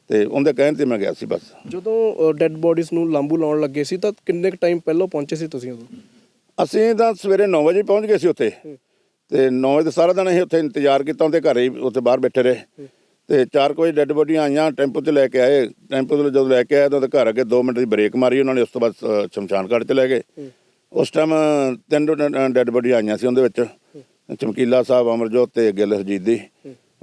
ਤੇ ਉਹਦੇ ਕਹਿਣ ਤੇ ਮੈਂ ਗਿਆ ਸੀ ਬਸ। ਜਦੋਂ ਡੈੱਡ ਬੋਡੀਜ਼ ਨੂੰ ਲਾਂਬੂ ਲਾਉਣ ਲੱਗੇ ਸੀ ਤਾਂ ਕਿੰਨੇ ਕੁ ਟਾਈਮ ਪਹਿਲਾਂ ਪਹੁੰਚੇ ਸੀ ਤੁਸੀਂ ਉਦੋਂ? ਅਸੀਂ ਤਾਂ ਸਵੇਰੇ 9 ਵਜੇ ਪਹੁੰਚ ਗਏ ਸੀ ਉੱਥੇ। ਤੇ 9 ਵਜੇ ਸਾਰਾ ਦਿਨ ਅਸੀਂ ਉੱਥੇ ਇੰਤਜ਼ਾਰ ਕੀਤਾ ਉਹਦੇ ਘਰੇ ਹੀ ਉੱਥੇ ਬਾਹਰ ਬੈਠੇ ਰਹੇ। ਤੇ 4 ਵਜੇ ਡੈੱਡ ਬੋਡੀਆਂ ਆਈਆਂ ਟੈਂਪੂ 'ਚ ਲੈ ਕੇ ਆਏ। ਟੈਂਪੂ 'ਤੇ ਜਦੋਂ ਲੈ ਕੇ ਆਏ ਤਾਂ ਉਹਦੇ ਘਰ ਅੱਗੇ 2 ਮਿੰਟ ਦੀ ਬ੍ਰੇਕ ਮਾਰੀ ਉਹਨਾਂ ਨੇ ਉਸ ਤੋਂ ਬਾਅਦ ਸ਼ਮਸ਼ਾਨ ਘਾਟ 'ਚ ਲੈ ਗਏ। ਉਸ ਟਾਈਮ ਤਿੰਨ ਡੈੱਡ ਬੋਡੀਆਂ ਆਈਆਂ ਸੀ ਉਹਦੇ ਵਿੱਚ। ਚਮਕੀਲਾ ਸਾਹਿਬ ਅਮਰਜੋਤ ਤੇ ਗਿੱਲ ਹਰਜੀਤ ਦੀ।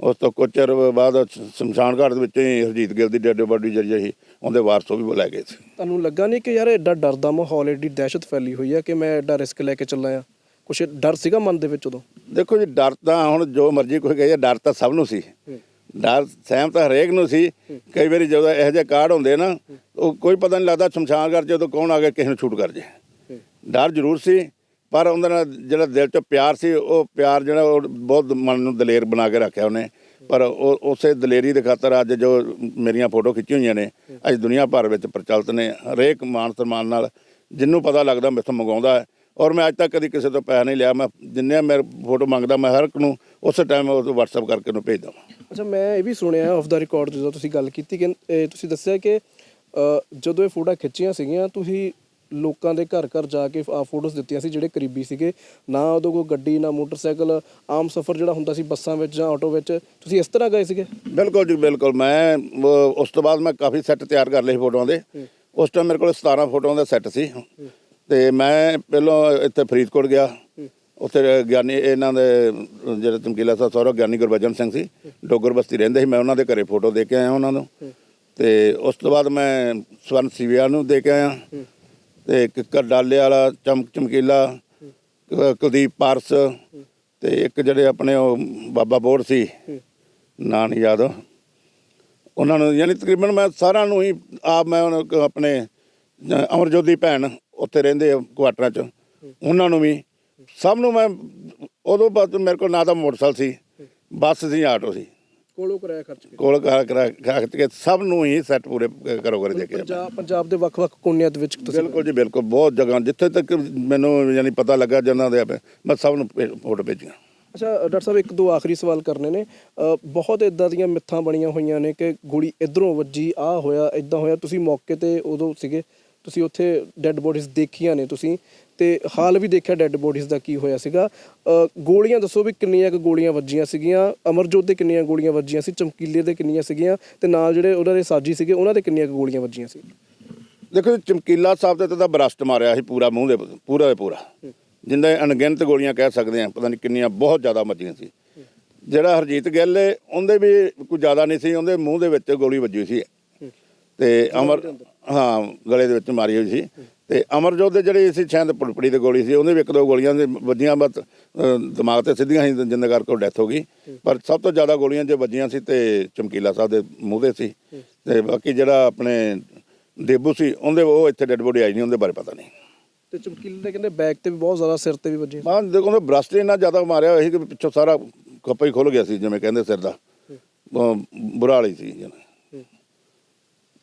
ਉਸ ਤੋਂ ਕੁਝ ਚਿਰ ਬਾਅਦ ਸ਼ਮਸ਼ਾਨ ਘਾਟ ਦੇ ਵਿੱਚ ਹੀ ਹਰਜੀਤ ਗਿੱਲ ਦੀ ਡੈੱਡ ਬੋਡੀ ਜਿਹੜੀ ਸੀ ਉਹਦੇ ਵਾਰਸ ਵੀ ਲੈ ਗਏ ਸੀ। ਤੁਹਾਨੂੰ ਲੱਗਾ ਨਹੀਂ ਕਿ ਯਾਰ ਐਡਾ ਡਰ ਦਾ ਮਾਹੌਲ ਐਡੀ ਦਹਿਸ਼ਤ ਫੈਲੀ ਹੋਈ ਹੈ ਕਿ ਮੈਂ ਐਡਾ ਰਿਸਕ ਲੈ ਕੇ ਚੱਲਾ ਆ? ਕੁਛ ਡਰ ਸੀਗਾ ਮਨ ਦੇ ਵਿੱਚ ਉਦੋਂ? ਦੇਖੋ ਜੀ ਡਰ ਤਾਂ ਹੁਣ ਜੋ ਮਰਜ਼ੀ ਕੋਈ ਕਹੇ ਡਰ ਤਾਂ ਸਭ ਨੂੰ ਸੀ। ਡਰ ਸਹਿਮ ਤਾਂ ਹਰੇਕ ਨੂੰ ਸੀ। ਕਈ ਵਾਰੀ ਜਦੋਂ ਇਹੋ ਜਿਹੇ ਕਾਰਡ ਹੁੰਦੇ ਨਾ ਉਹ ਕੋਈ ਪਤਾ ਨਹੀਂ ਲੱਗਦਾ ਸ਼ਮਸ਼ਾਨ ਘਾਟ ਜਦੋਂ ਕੌਣ ਆ ਕੇ ਕਿਸੇ ਨੂੰ ਛੂਟ ਕਰ ਜੇ। ਡਰ ਜ਼ਰੂਰ ਸੀ ਪਰ ਉਹਦੇ ਨਾਲ ਜਿਹੜਾ ਦਿਲ 'ਚ ਪਿਆਰ ਸੀ ਉਹ ਪਿਆਰ ਜਿਹੜਾ ਉਹ ਬਹੁਤ ਮਨ ਨੂੰ ਦਲੇਰ ਬਣਾ ਕੇ ਰੱਖਿਆ ਉਹਨੇ। ਪਰ ਉਹ ਉਸੇ ਦਲੇਰੀ ਦੇ ਖਾਤਰ ਅੱਜ ਜੋ ਮੇਰੀਆਂ ਫੋਟੋ ਖਿੱਚੀਆਂ ਹੋਈਆਂ ਨੇ ਅੱਜ ਦੁਨੀਆ ਭਰ ਵਿੱਚ ਪ੍ਰਚਲਿਤ ਨੇ ਹਰੇਕ ਮਾਨ ਸਨਮਾਨ ਨਾਲ ਜਿੰਨੂੰ ਪਤਾ ਲੱਗਦਾ ਮੈਥੋਂ ਮੰਗਾਉਂਦਾ ਹੈ ਔਰ ਮੈਂ ਅੱਜ ਤੱਕ ਕਦੀ ਕਿਸੇ ਤੋਂ ਪੈਸਾ ਨਹੀਂ ਲਿਆ। ਮੈਂ ਜਿੰਨੇ ਮੇਰੇ ਫੋਟੋ ਮੰਗਦਾ ਮੈਂ ਹਰ ਇੱਕ ਨੂੰ ਉਸੇ ਟਾਈਮ ਉਹ WhatsApp ਕਰਕੇ ਉਹਨੂੰ ਭੇਜਦਾ ਅੱਛਾ ਮੈਂ ਇਹ ਵੀ ਸੁਣਿਆ ਆਫ ਦਾ ਰਿਕਾਰਡ ਜਦੋਂ ਤੁਸੀਂ ਗੱਲ ਕੀਤੀ ਕਿ ਤੁਸੀਂ ਦੱਸਿਆ ਕਿ ਜਦੋਂ ਇਹ ਫੋਟੋ ਖਿੱਚੀਆਂ ਸੀਗੀਆਂ ਤੁਸੀਂ ਲੋਕਾਂ ਦੇ ਘਰ ਘਰ ਜਾ ਕੇ ਆ ਫੋਟੋਜ਼ ਦਿੱਤੀਆਂ ਸੀ ਜਿਹੜੇ ਕਰੀਬੀ ਸੀਗੇ। ਨਾ ਉਦੋਂ ਕੋਈ ਗੱਡੀ ਨਾ ਮੋਟਰਸਾਈਕਲ ਆਮ ਸਫ਼ਰ ਜਿਹੜਾ ਹੁੰਦਾ ਸੀ ਬੱਸਾਂ ਵਿੱਚ ਜਾਂ ਆਟੋ ਵਿੱਚ। ਤੁਸੀਂ ਇਸ ਤਰ੍ਹਾਂ ਗਏ ਸੀਗੇ? ਬਿਲਕੁਲ ਜੀ ਬਿਲਕੁਲ। ਮੈਂ ਉਸ ਤੋਂ ਬਾਅਦ ਮੈਂ ਕਾਫੀ ਸੈੱਟ ਤਿਆਰ ਕਰ ਲਏ ਫੋਟੋਆਂ ਦੇ। ਉਸ ਟਾਈਮ ਮੇਰੇ ਕੋਲ 17 ਫੋਟੋਆਂ ਦਾ ਸੈੱਟ ਸੀ। ਤੇ ਮੈਂ ਪਹਿਲਾਂ ਇੱਥੇ ਫਰੀਦਕੋਟ ਗਿਆ। ਉੱਥੇ ਗਿਆਨੀ ਇਹਨਾਂ ਦੇ ਜਿਹੜੇ ਚਮਕੀਲਾ ਸਾਹਿਬ ਸੌਰਵ ਗਿਆਨੀ ਗੁਰਬਚਨ ਸਿੰਘ ਸੀ। ਡੋਗਰ ਬਸਤੀ ਰਹਿੰਦੇ ਸੀ ਮੈਂ ਉਹਨਾਂ ਦੇ ਘਰੇ ਫੋਟੋ ਦੇ ਕੇ ਆਇਆ ਉਹਨਾਂ ਨੂੰ। ਤੇ ਉਸ ਤੋਂ ਬਾਅਦ ਮੈਂ ਸਵਰਨ ਸਿਵਿਆ ਨੂੰ ਦੇ ਕੇ ਆਇਆ। ਤੇ ਕਿੱਕਰ ਡਾਲੇ ਵਾਲਾ ਚਮਕ ਚਮਕੀਲਾ ਕ- ਕੁਲਦੀਪ ਪਾਰਸ ਤੇ ਇੱਕ ਜਿਹੜੇ ਆਪਣੇ ਉਹ ਬਾਬਾ ਬੋੜ ਸੀ ਨਾਂ ਨਹੀਂ ਯਾਦ। ਉਹਨਾਂ ਨੂੰ ਯਾਨੀ ਤਕਰੀਬਨ ਮੈਂ ਸਾਰਿਆਂ ਨੂੰ ਹੀ ਆਪ ਮੈਂ ਉਹਨਾਂ ਆਪਣੇ ਅ, ਭੈਣ ਉੱਥੇ ਰਹਿੰਦੇ ਆ ਕੁਆਟਰਾਂ 'ਚ। ਉਹਨਾਂ ਨੂੰ ਵੀ। ਸਭ ਨੂੰ ਮੈਂ ਉਦੋਂ ਬਾਅਦ ਮੇਰੇ ਕੋਲ ਨਾ ਤਾਂ ਮੋਟਰਸਾਈਕਲ ਸੀ ਬੱਸ ਸੀ ਆਟੋ ਸੀ। ਕੋਲੋਂ ਕਰਾਇਆ ਖਰਚ ਕੇ? ਕੋਲ ਕਰਾ ਕੇ ਸਭ ਨੂੰ ਹੀ ਸੈੱਟ ਪੂਰੇ ਕਰੋ ਕਰ ਦੇ ਕੇ। ਪੰਜਾਬ ਪੰਜਾਬ ਦੇ ਵੱਖ-ਵੱਖ ਕੋਨਿਆਂ ਦੇ ਵਿੱਚ ਤੁਸੀਂ ਬਿਲਕੁਲ ਜੀ ਬਿਲਕੁਲ। ਬਹੁਤ ਜਗ੍ਹਾ ਜਿੱਥੇ ਤੱਕ ਮੈਨੂੰ ਯਾਨੀ ਪਤਾ ਲੱਗਾ ਜਨਾਂ ਦੇ ਮੈਂ ਸਭ ਨੂੰ ਫੋਟੋ ਭੇਜੀਆਂ। ਅੱਛਾ ਡਾਕਟਰ ਸਾਹਿਬ ਇੱਕ ਦੋ ਆਖਰੀ ਸਵਾਲ ਕਰਨੇ ਨੇ। ਬਹੁਤ ਇਦਾਂ ਦੀਆਂ ਮਿੱਥਾਂ ਬਣੀਆਂ ਹੋਈਆਂ ਨੇ ਕਿ ਗੋਲੀ ਇਧਰੋਂ ਵੱਜੀ ਆ ਹੋਇਆ ਇਦਾਂ ਹੋਇਆ। ਤੁਸੀਂ ਮੌਕੇ ਤੇ ਉਦੋਂ ਸੀਗੇ। ਤੁਸੀਂ ਉੱਥੇ ਡੈੱਡ ਬੋਡੀਜ਼ ਦੇਖੀਆਂ ਨੇ ਤੁਸੀਂ ਤੇ ਹਾਲ ਵੀ ਦੇਖਿਆ ਡੈੱਡ ਬੋਡੀਜ਼ ਦਾ ਕੀ ਹੋਇਆ ਸੀਗਾ। ਗੋਲੀਆਂ ਦੱਸੋ ਵੀ ਕਿੰਨੀਆਂ ਕੁ ਗੋਲੀਆਂ ਵੱਜੀਆਂ ਸੀਗੀਆਂ ਅਮਰਜੋਤ ਦੇ ਕਿੰਨੀਆਂ ਗੋਲੀਆਂ ਵੱਜੀਆਂ ਸੀ ਚਮਕੀਲੇ ਦੇ ਕਿੰਨੀਆਂ ਸੀਗੀਆਂ ਤੇ ਨਾਲ ਜਿਹੜੇ ਉਹਨਾਂ ਦੇ ਸਾਜੀ ਸੀਗੇ ਉਹਨਾਂ ਦੇ ਕਿੰਨੀਆਂ ਕੁ ਗੋਲੀਆਂ ਵੱਜੀਆਂ ਸੀ? ਦੇਖੋ ਚਮਕੀਲਾ ਸਾਹਿਬ ਤੇ ਤਾਂ ਬਰਸਟ ਮਾਰਿਆ ਸੀ ਪੂਰਾ ਮੂੰਹ ਦੇ ਪੂਰਾ ਦੇ ਪੂਰਾ। ਜਿੰਦੇ ਅਣਗਿਣਤ ਗੋਲੀਆਂ ਕਹਿ ਸਕਦੇ ਆ ਪਤਾ ਨਹੀਂ ਕਿੰਨੀਆਂ ਬਹੁਤ ਜ਼ਿਆਦਾ ਵੱਜੀਆਂ ਸੀ। ਜਿਹੜਾ ਹਰਜੀਤ ਗਿੱਲ ਏ ਉਹਦੇ ਵੀ ਕੋਈ ਜ਼ਿਆਦਾ ਨਹੀਂ ਸੀ ਉਹਦੇ ਮੂੰਹ ਦੇ ਵਿੱਚ ਗੋਲੀ ਵੱਜੀ ਸੀ। ਤੇ ਅਮਰ ਹਾਂ ਗਲੇ ਦੇ ਵਿੱਚ ਮਾਰੀ ਹੋਈ ਸੀ। ਤੇ ਅਮਰਜੋਤ ਦੇ ਜਿਹੜੀ ਸੀ ਸ਼ਾਇਦ ਪੁੜਪੜੀ ਤੇ ਗੋਲੀ ਸੀ ਉਹਦੇ ਵੀ ਇੱਕ ਦੋ ਗੋਲੀਆਂ ਦੇ ਵੱਜੀਆਂ ਅ, ਦਿਮਾਗ ਤੇ ਸਿੱਧੀਆਂ ਸੀ ਜਿੰਦੇ ਕਰਕੇ ਉਹ ਡੈਥ ਹੋ ਗਈ। ਪਰ ਸਭ ਤੋਂ ਜ਼ਿਆਦਾ ਗੋਲੀਆਂ ਜੇ ਵੱਜੀਆਂ ਸੀ ਤੇ ਚਮਕੀਲਾ ਸਾਹਿਬ ਦੇ ਮੂੰਹ ਦੇ ਸੀ। ਤੇ ਬਾਕੀ ਜਿਹੜਾ ਆਪਣੇ ਦੇਬੂ ਸੀ ਉਹਦੇ ਉਹ ਇੱਥੇ ਡੈਡ ਬੋਡੀ ਆਈ ਨਹੀਂ ਉਹਦੇ ਬਾਰੇ ਪਤਾ ਨਹੀਂ। ਤੇ ਚਮਕੀਲੇ ਦੇ ਕਹਿੰਦੇ ਬੈਕ ਤੇ ਵੀ ਬਹੁਤ ਜ਼ਿਆਦਾ ਸਿਰ ਤੇ ਵੀ ਵੱਜੇ ਬਾਅਦ ਦੇਖੋ ਉਹਨੇ ਬ੍ਰਸਟ ਇੰਨਾ ਜ਼ਿਆਦਾ ਮਾਰਿਆ ਹੋਇਆ ਸੀ ਕਿ ਪਿੱਛੋਂ ਸਾਰਾ ਕੱਪਾ ਹੀ ਖੁੱਲ ਗਿਆ ਸੀ ਜਿਵੇਂ ਕਹਿੰਦੇ ਸਿਰ ਦਾ। ਬੁਰਾ ਹੀ ਸੀ ਜਨ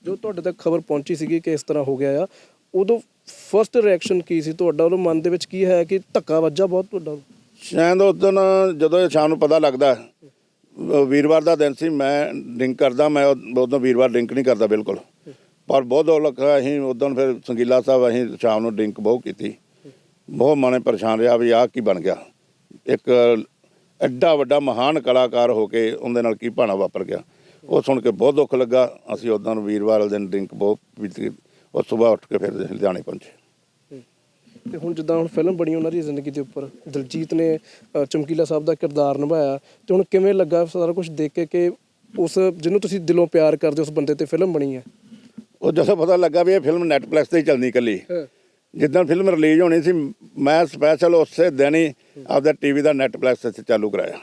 ਜੋ ਤੁਹਾਡੇ ਤੱਕ ਖਬਰ ਪਹੁੰਚੀ ਸੀਗੀ ਕਿ ਇਸ ਤਰ੍ਹਾਂ ਹੋ ਗਿਆ ਆ, ਉਦੋਂ ਫਰਸਟ ਰਿਐਕਸ਼ਨ ਕੀ ਸੀ ਤੁਹਾਡਾ? ਉਹ ਮਨ ਦੇ ਵਿੱਚ ਕੀ ਹੈ ਕਿ ਧੱਕਾ ਵੱਜਾ ਬਹੁਤ ਤੁਹਾਡਾ? ਸ਼ਾਇਦ ਉਸ ਦਿਨ ਜਦੋਂ ਇਹ ਸ਼ਾਮ ਨੂੰ ਪਤਾ ਲੱਗਦਾ ਵੀਰਵਾਰ ਦਾ ਦਿਨ ਸੀ, ਮੈਂ ਡਰਿੰਕ ਕਰਦਾ, ਮੈਂ ਉਦੋਂ ਵੀਰਵਾਰ ਡਰਿੰਕ ਨਹੀਂ ਕਰਦਾ ਬਿਲਕੁਲ। ਪਰ ਬਹੁਤ ਔਲਖ ਅਸੀਂ ਉਦੋਂ ਫਿਰ ਸੰਗੀਲਾ ਸਾਹਿਬ, ਅਸੀਂ ਸ਼ਾਮ ਨੂੰ ਡਰਿੰਕ ਬਹੁਤ ਕੀਤੀ। ਬਹੁਤ ਮਨੇ ਪਰੇਸ਼ਾਨ ਰਿਹਾ ਵੀ ਆਹ ਕੀ ਬਣ ਗਿਆ। ਇੱਕ ਐਡਾ ਵੱਡਾ ਮਹਾਨ ਕਲਾਕਾਰ ਹੋ ਕੇ ਉਹਦੇ ਨਾਲ ਕੀ ਭਾਣਾ ਵਾਪਰ ਗਿਆ। ਉਹ ਸੁਣ ਕੇ ਬਹੁਤ ਦੁੱਖ ਲੱਗਾ। ਅਸੀਂ ਉਦੋਂ ਵੀਰਵਾਰ ਵਾਲੇ ਦਿਨ ਡਰਿੰਕ ਬਹੁਤ ਪੀਤੀ। ਉਹ ਸਵੇਰ ਉੱਠ ਕੇ ਫਿਰ ਲੁਧਿਆਣੇ ਪਹੁੰਚੇ। ਤੇ ਹੁਣ ਜਿੱਦਾਂ ਹੁਣ ਫਿਲਮ ਬਣੀ ਉਹਨਾਂ ਦੀ ਜ਼ਿੰਦਗੀ ਦੇ ਉੱਪਰ ਦਲਜੀਤ ਨੇ ਚਮਕੀਲਾ ਸਾਹਿਬ ਦਾ ਕਿਰਦਾਰ ਨਿਭਾਇਆ। ਤੇ ਹੁਣ ਕਿਵੇਂ ਲੱਗਾ ਸਾਰਾ ਕੁਝ ਦੇਖ ਕੇ ਕਿ ਉਸ ਜਿਹਨੂੰ ਤੁਸੀਂ ਦਿਲੋਂ ਪਿਆਰ ਕਰਦੇ ਉਸ ਬੰਦੇ ਤੇ ਫਿਲਮ ਬਣੀ ਹੈ? ਉਹ ਜਦੋਂ ਪਤਾ ਲੱਗਾ ਵੀ ਇਹ ਫਿਲਮ ਨੈਟਫਲਿਕਸ ਤੇ ਚੱਲਣੀ ਇਕੱਲੀ। ਜਿੱਦਾਂ ਫਿਲਮ ਰਿਲੀਜ਼ ਹੋਣੀ ਸੀ ਮੈਂ ਸਪੈਸ਼ਲ ਉਸੇ ਦਿਨ ਹੀ ਆਪਦਾ ਟੀਵੀ ਦਾ ਨੈਟਫਲਿਕਸ ਤੇ ਚਾਲੂ ਕਰਾਇਆ।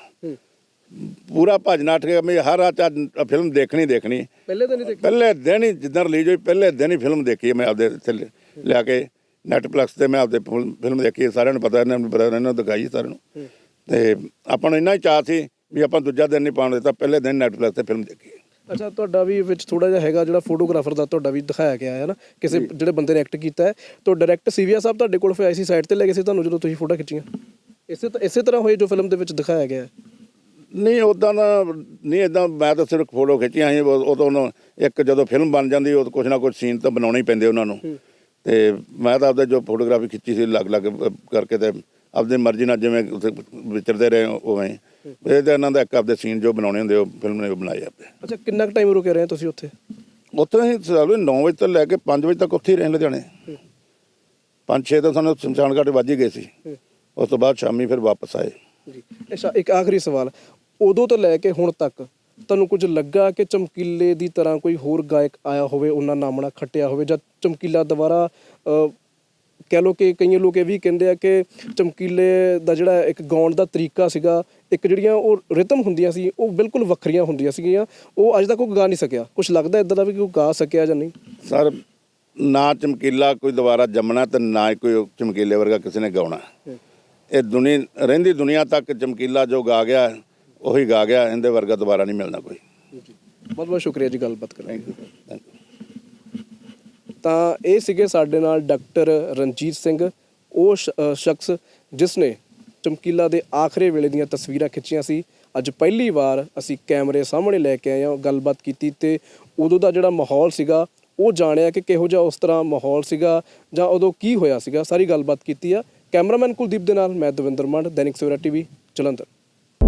ਪੂਰਾ ਭੱਜ ਨੱਠ ਕੇ ਮੈਂ ਹਰ ਰਾਤ ਫਿਲਮ ਦੇਖਣੀ ਦੇਖਣੀ। ਪਹਿਲੇ ਦਿਨ ਹੀ ਦੇਖੀ? ਪਹਿਲੇ ਦਿਨ ਹੀ ਜਿੱਦਾਂ ਰਿਲੀਜ਼ ਹੋਈ ਪਹਿਲੇ ਦਿਨ ਹੀ ਫਿਲਮ ਦੇਖੀ ਮੈਂ ਆਪਦੇ ਇੱਥੇ ਲਿ- ਲਿਆ ਕੇ ਨੈਟਫਲਿਕਸ ਤੇ ਮੈਂ ਆਪਦੇ ਫਿਲਮ ਦੇਖੀ ਸਾਰਿਆਂ ਨੂੰ ਪਤਾ ਇਹਨਾਂ ਨੂੰ ਪਤਾ ਇਹਨਾਂ ਨੂੰ ਦਿਖਾਈ ਸਾਰਿਆਂ ਨੂੰ। ਤੇ ਆਪਾਂ ਨੂੰ ਇੰਨਾ ਹੀ ਚਾਅ ਸੀ ਵੀ ਆਪਾਂ ਦੂਜਾ ਦਿਨ ਨਹੀਂ ਪਾਉਣ ਦਿੱਤਾ ਪਹਿਲੇ ਦਿਨ ਨੈਟਫਲਿਕਸ ਤੇ ਫਿਲਮ ਦੇਖੀ ਅੱਛਾ ਤੁਹਾਡਾ ਵੀ ਵਿੱਚ ਥੋੜਾ ਜਿਹਾ ਹੈਗਾ ਜਿਹੜਾ ਫੋਟੋਗ੍ਰਾਫਰ ਦਾ ਤੁਹਾਡਾ ਵੀ ਦਿਖਾਇਆ ਗਿਆ ਹੈ ਨਾ ਕਿਸੇ ਜਿਹੜੇ ਬੰਦੇ ਨੇ ਐਕਟ ਕੀਤਾ ਹੈ। ਤਾਂ ਡਾਇਰੈਕਟ ਸੀਵੀਆ ਸਾਹਿਬ ਤੁਹਾਡੇ ਕੋਲ ਫਿਰ ਆਈ ਸੀ ਸਾਈਡ ਤੇ ਲੈ ਗਏ ਸੀ ਤੁਹਾਨੂੰ ਜਦੋਂ ਤੁਸੀਂ ਫੋਟੋ ਖਿੱਚੀਆਂ? ਇਸੇ ਤਰ੍ਹਾਂ ਹੋਈ ਜੋ ਫਿਲਮ ਦੇ ਵਿੱਚ ਦਿਖਾਇਆ ਗਿਆ ਹੈ। ਨਹੀਂ ਉਦਾਂ ਦਾ ਨਹੀਂ ਇਦਾਂ ਮੈਂ ਤਾਂ ਸਿਰਫ ਫੋਟੋ ਖਿੱਚੀਆਂ ਸੀ ਉਹ ਉਹਨੂੰ ਇੱਕ ਜਦੋਂ ਫਿਲਮ ਬਣ ਜਾਂਦੀ ਉਹ ਕੁਝ ਨਾ ਕੁਝ ਸੀਨ ਤਾਂ ਬਣਾਉਣੇ ਹੀ ਪੈਂਦੇ ਉਹਨਾਂ ਨੂੰ। ਤੇ ਮੈਂ ਤਾਂ ਆਪਦਾ ਜੋ ਫੋਟੋਗ੍ਰਾਫੀ ਖਿੱਚੀ ਸੀ ਲੱਗ ਲੱਗ ਕਰਕੇ ਤੇ ਆਪਦੀ ਮਰਜ਼ੀ ਨਾਲ ਜਿਵੇਂ ਉੱਥੇ ਵਿਚਰਦੇ ਰਹੇ ਉਵੇਂ। ਹੀ। ਇਹ ਤਾਂ ਇਹਨਾਂ ਦਾ ਇੱਕ ਆਪਦੇ ਸੀਨ ਜੋ ਬਣਾਉਣੇ ਹੁੰਦੇ ਉਹ ਫਿਲਮ ਨੇ ਬਣਾਏ ਆਪਦੇ। ਅੱਛਾ ਕਿੰਨਾ ਕੁ ਟਾਈਮ ਰੁਕੇ ਰਹੇ ਤੁਸੀਂ ਉੱਥੇ? ਉੱਥੇ ਅਸੀਂ ਸਾਰੇ 9 ਵਜੇ ਤੋਂ ਲੈ ਕੇ 5 ਵਜੇ ਤੱਕ ਉੱਥੇ ਹੀ ਰਹੇ ਲੁਧਿਆਣੇ। 5-6 ਤਾਂ ਸਾਨੂੰ ਸ਼ਮਸ਼ਾਨ ਘਾਟ ਵੱਜ ਹੀ ਗਏ ਸੀ। ਉਸ ਤੋਂ ਬਾਅਦ ਸ਼ਾਮੀ ਫਿਰ ਵਾਪਸ ਆਏ। ਜੀ। ਅੱਛਾ ਇੱਕ ਆਖਰੀ ਸਵਾਲ। ਉਦੋਂ ਤੋਂ ਲੈ ਕੇ ਹੁਣ ਤੱਕ ਤੁਹਾਨੂੰ ਕੁਝ ਲੱਗਾ ਕਿ ਚਮਕੀਲੇ ਦੀ ਤਰ੍ਹਾਂ ਕੋਈ ਹੋਰ ਗਾਇਕ ਆਇਆ ਹੋਵੇ ਉਹਨਾਂ ਨਾਮਣਾ ਖੱਟਿਆ ਹੋਵੇ ਜਾਂ ਚਮਕੀਲਾ ਦੁਬਾਰਾ ਕਹਿ ਲੋ ਕਿ ਕਈ ਲੋਕ ਇਹ ਵੀ ਕਹਿੰਦੇ ਆ ਕਿ ਚਮਕੀਲੇ ਦਾ ਜਿਹੜਾ ਇੱਕ ਗਾਉਣ ਦਾ ਤਰੀਕਾ ਸੀਗਾ ਇੱਕ ਜਿਹੜੀਆਂ ਉਹ ਰਿਤਮ ਹੁੰਦੀਆਂ ਸੀ ਉਹ ਬਿਲਕੁਲ ਵੱਖਰੀਆਂ ਹੁੰਦੀਆਂ ਸੀਗੀਆਂ ਉਹ ਅੱਜ ਤੱਕ ਕੋਈ ਗਾ ਨਹੀਂ ਸਕਿਆ। ਕੁਝ ਲੱਗਦਾ ਇਦਾਂ ਦਾ ਵੀ ਕੋਈ ਗਾ ਸਕਿਆ ਜਾਂ ਨਹੀਂ? ਸਰ ਨਾ ਚਮਕੀਲਾ ਕੋਈ ਦੁਬਾਰਾ ਜੰਮਣਾ ਤੇ ਨਾ ਹੀ ਕੋਈ ਚਮਕੀਲੇ ਵਰਗਾ ਕਿਸੇ ਨੇ ਗਾਉਣਾ। ਇਹ ਦੁਨੀਆ ਰਹਿੰਦੀ ਦੁਨੀਆ ਤੱਕ ਚਮਕੀਲਾ ਜੋ ਗਾ ਗਿਆ ਉਹੀ ਗਾ ਗਿਆ ਇਹਦੇ ਵਰਗਾ ਦੁਬਾਰਾ ਨਹੀਂ ਮਿਲਣਾ ਕੋਈ। ਬਹੁਤ ਬਹੁਤ ਸ਼ੁਕਰੀਆ ਜੀ ਗੱਲਬਾਤ ਕਰਨ ਲਈ। ਥੈਂਕ ਯੂ ਤਾਂ ਇਹ ਸੀਗੇ ਸਾਡੇ ਨਾਲ ਡਾਕਟਰ ਰਣਜੀਤ ਸਿੰਘ ਉਹ ਸ਼ਖਸ ਜਿਸ ਨੇ ਚਮਕੀਲਾ ਦੇ ਆਖਰੀ ਵੇਲੇ ਦੀਆਂ ਤਸਵੀਰਾਂ ਖਿੱਚੀਆਂ ਸੀ। ਅੱਜ ਪਹਿਲੀ ਵਾਰ ਅਸੀਂ ਕੈਮਰੇ ਸਾਹਮਣੇ ਲੈ ਕੇ ਆਏ ਹਾਂ ਗੱਲਬਾਤ ਕੀਤੀ ਤੇ ਉਦੋਂ ਦਾ ਜਿਹੜਾ ਮਾਹੌਲ ਸੀਗਾ ਉਹ ਜਾਣਿਆ ਕਿ ਕਿਹੋ ਜਿਹਾ ਉਸ ਤਰ੍ਹਾਂ ਮਾਹੌਲ ਸੀਗਾ ਜਾਂ ਉਦੋਂ ਕੀ ਹੋਇਆ ਸੀਗਾ। ਸਾਰੀ ਗੱਲਬਾਤ ਕੀਤੀ ਆ। ਕੈਮਰਾਮੈਨ ਕੁਲਦੀਪ ਦੇ ਨਾਲ ਮੈਂ ਦਵਿੰਦਰ ਮੰਡ ਦੈਨਿਕ ਸਵੇਰਾ ਟੀਵੀ ਜਲੰਧਰ।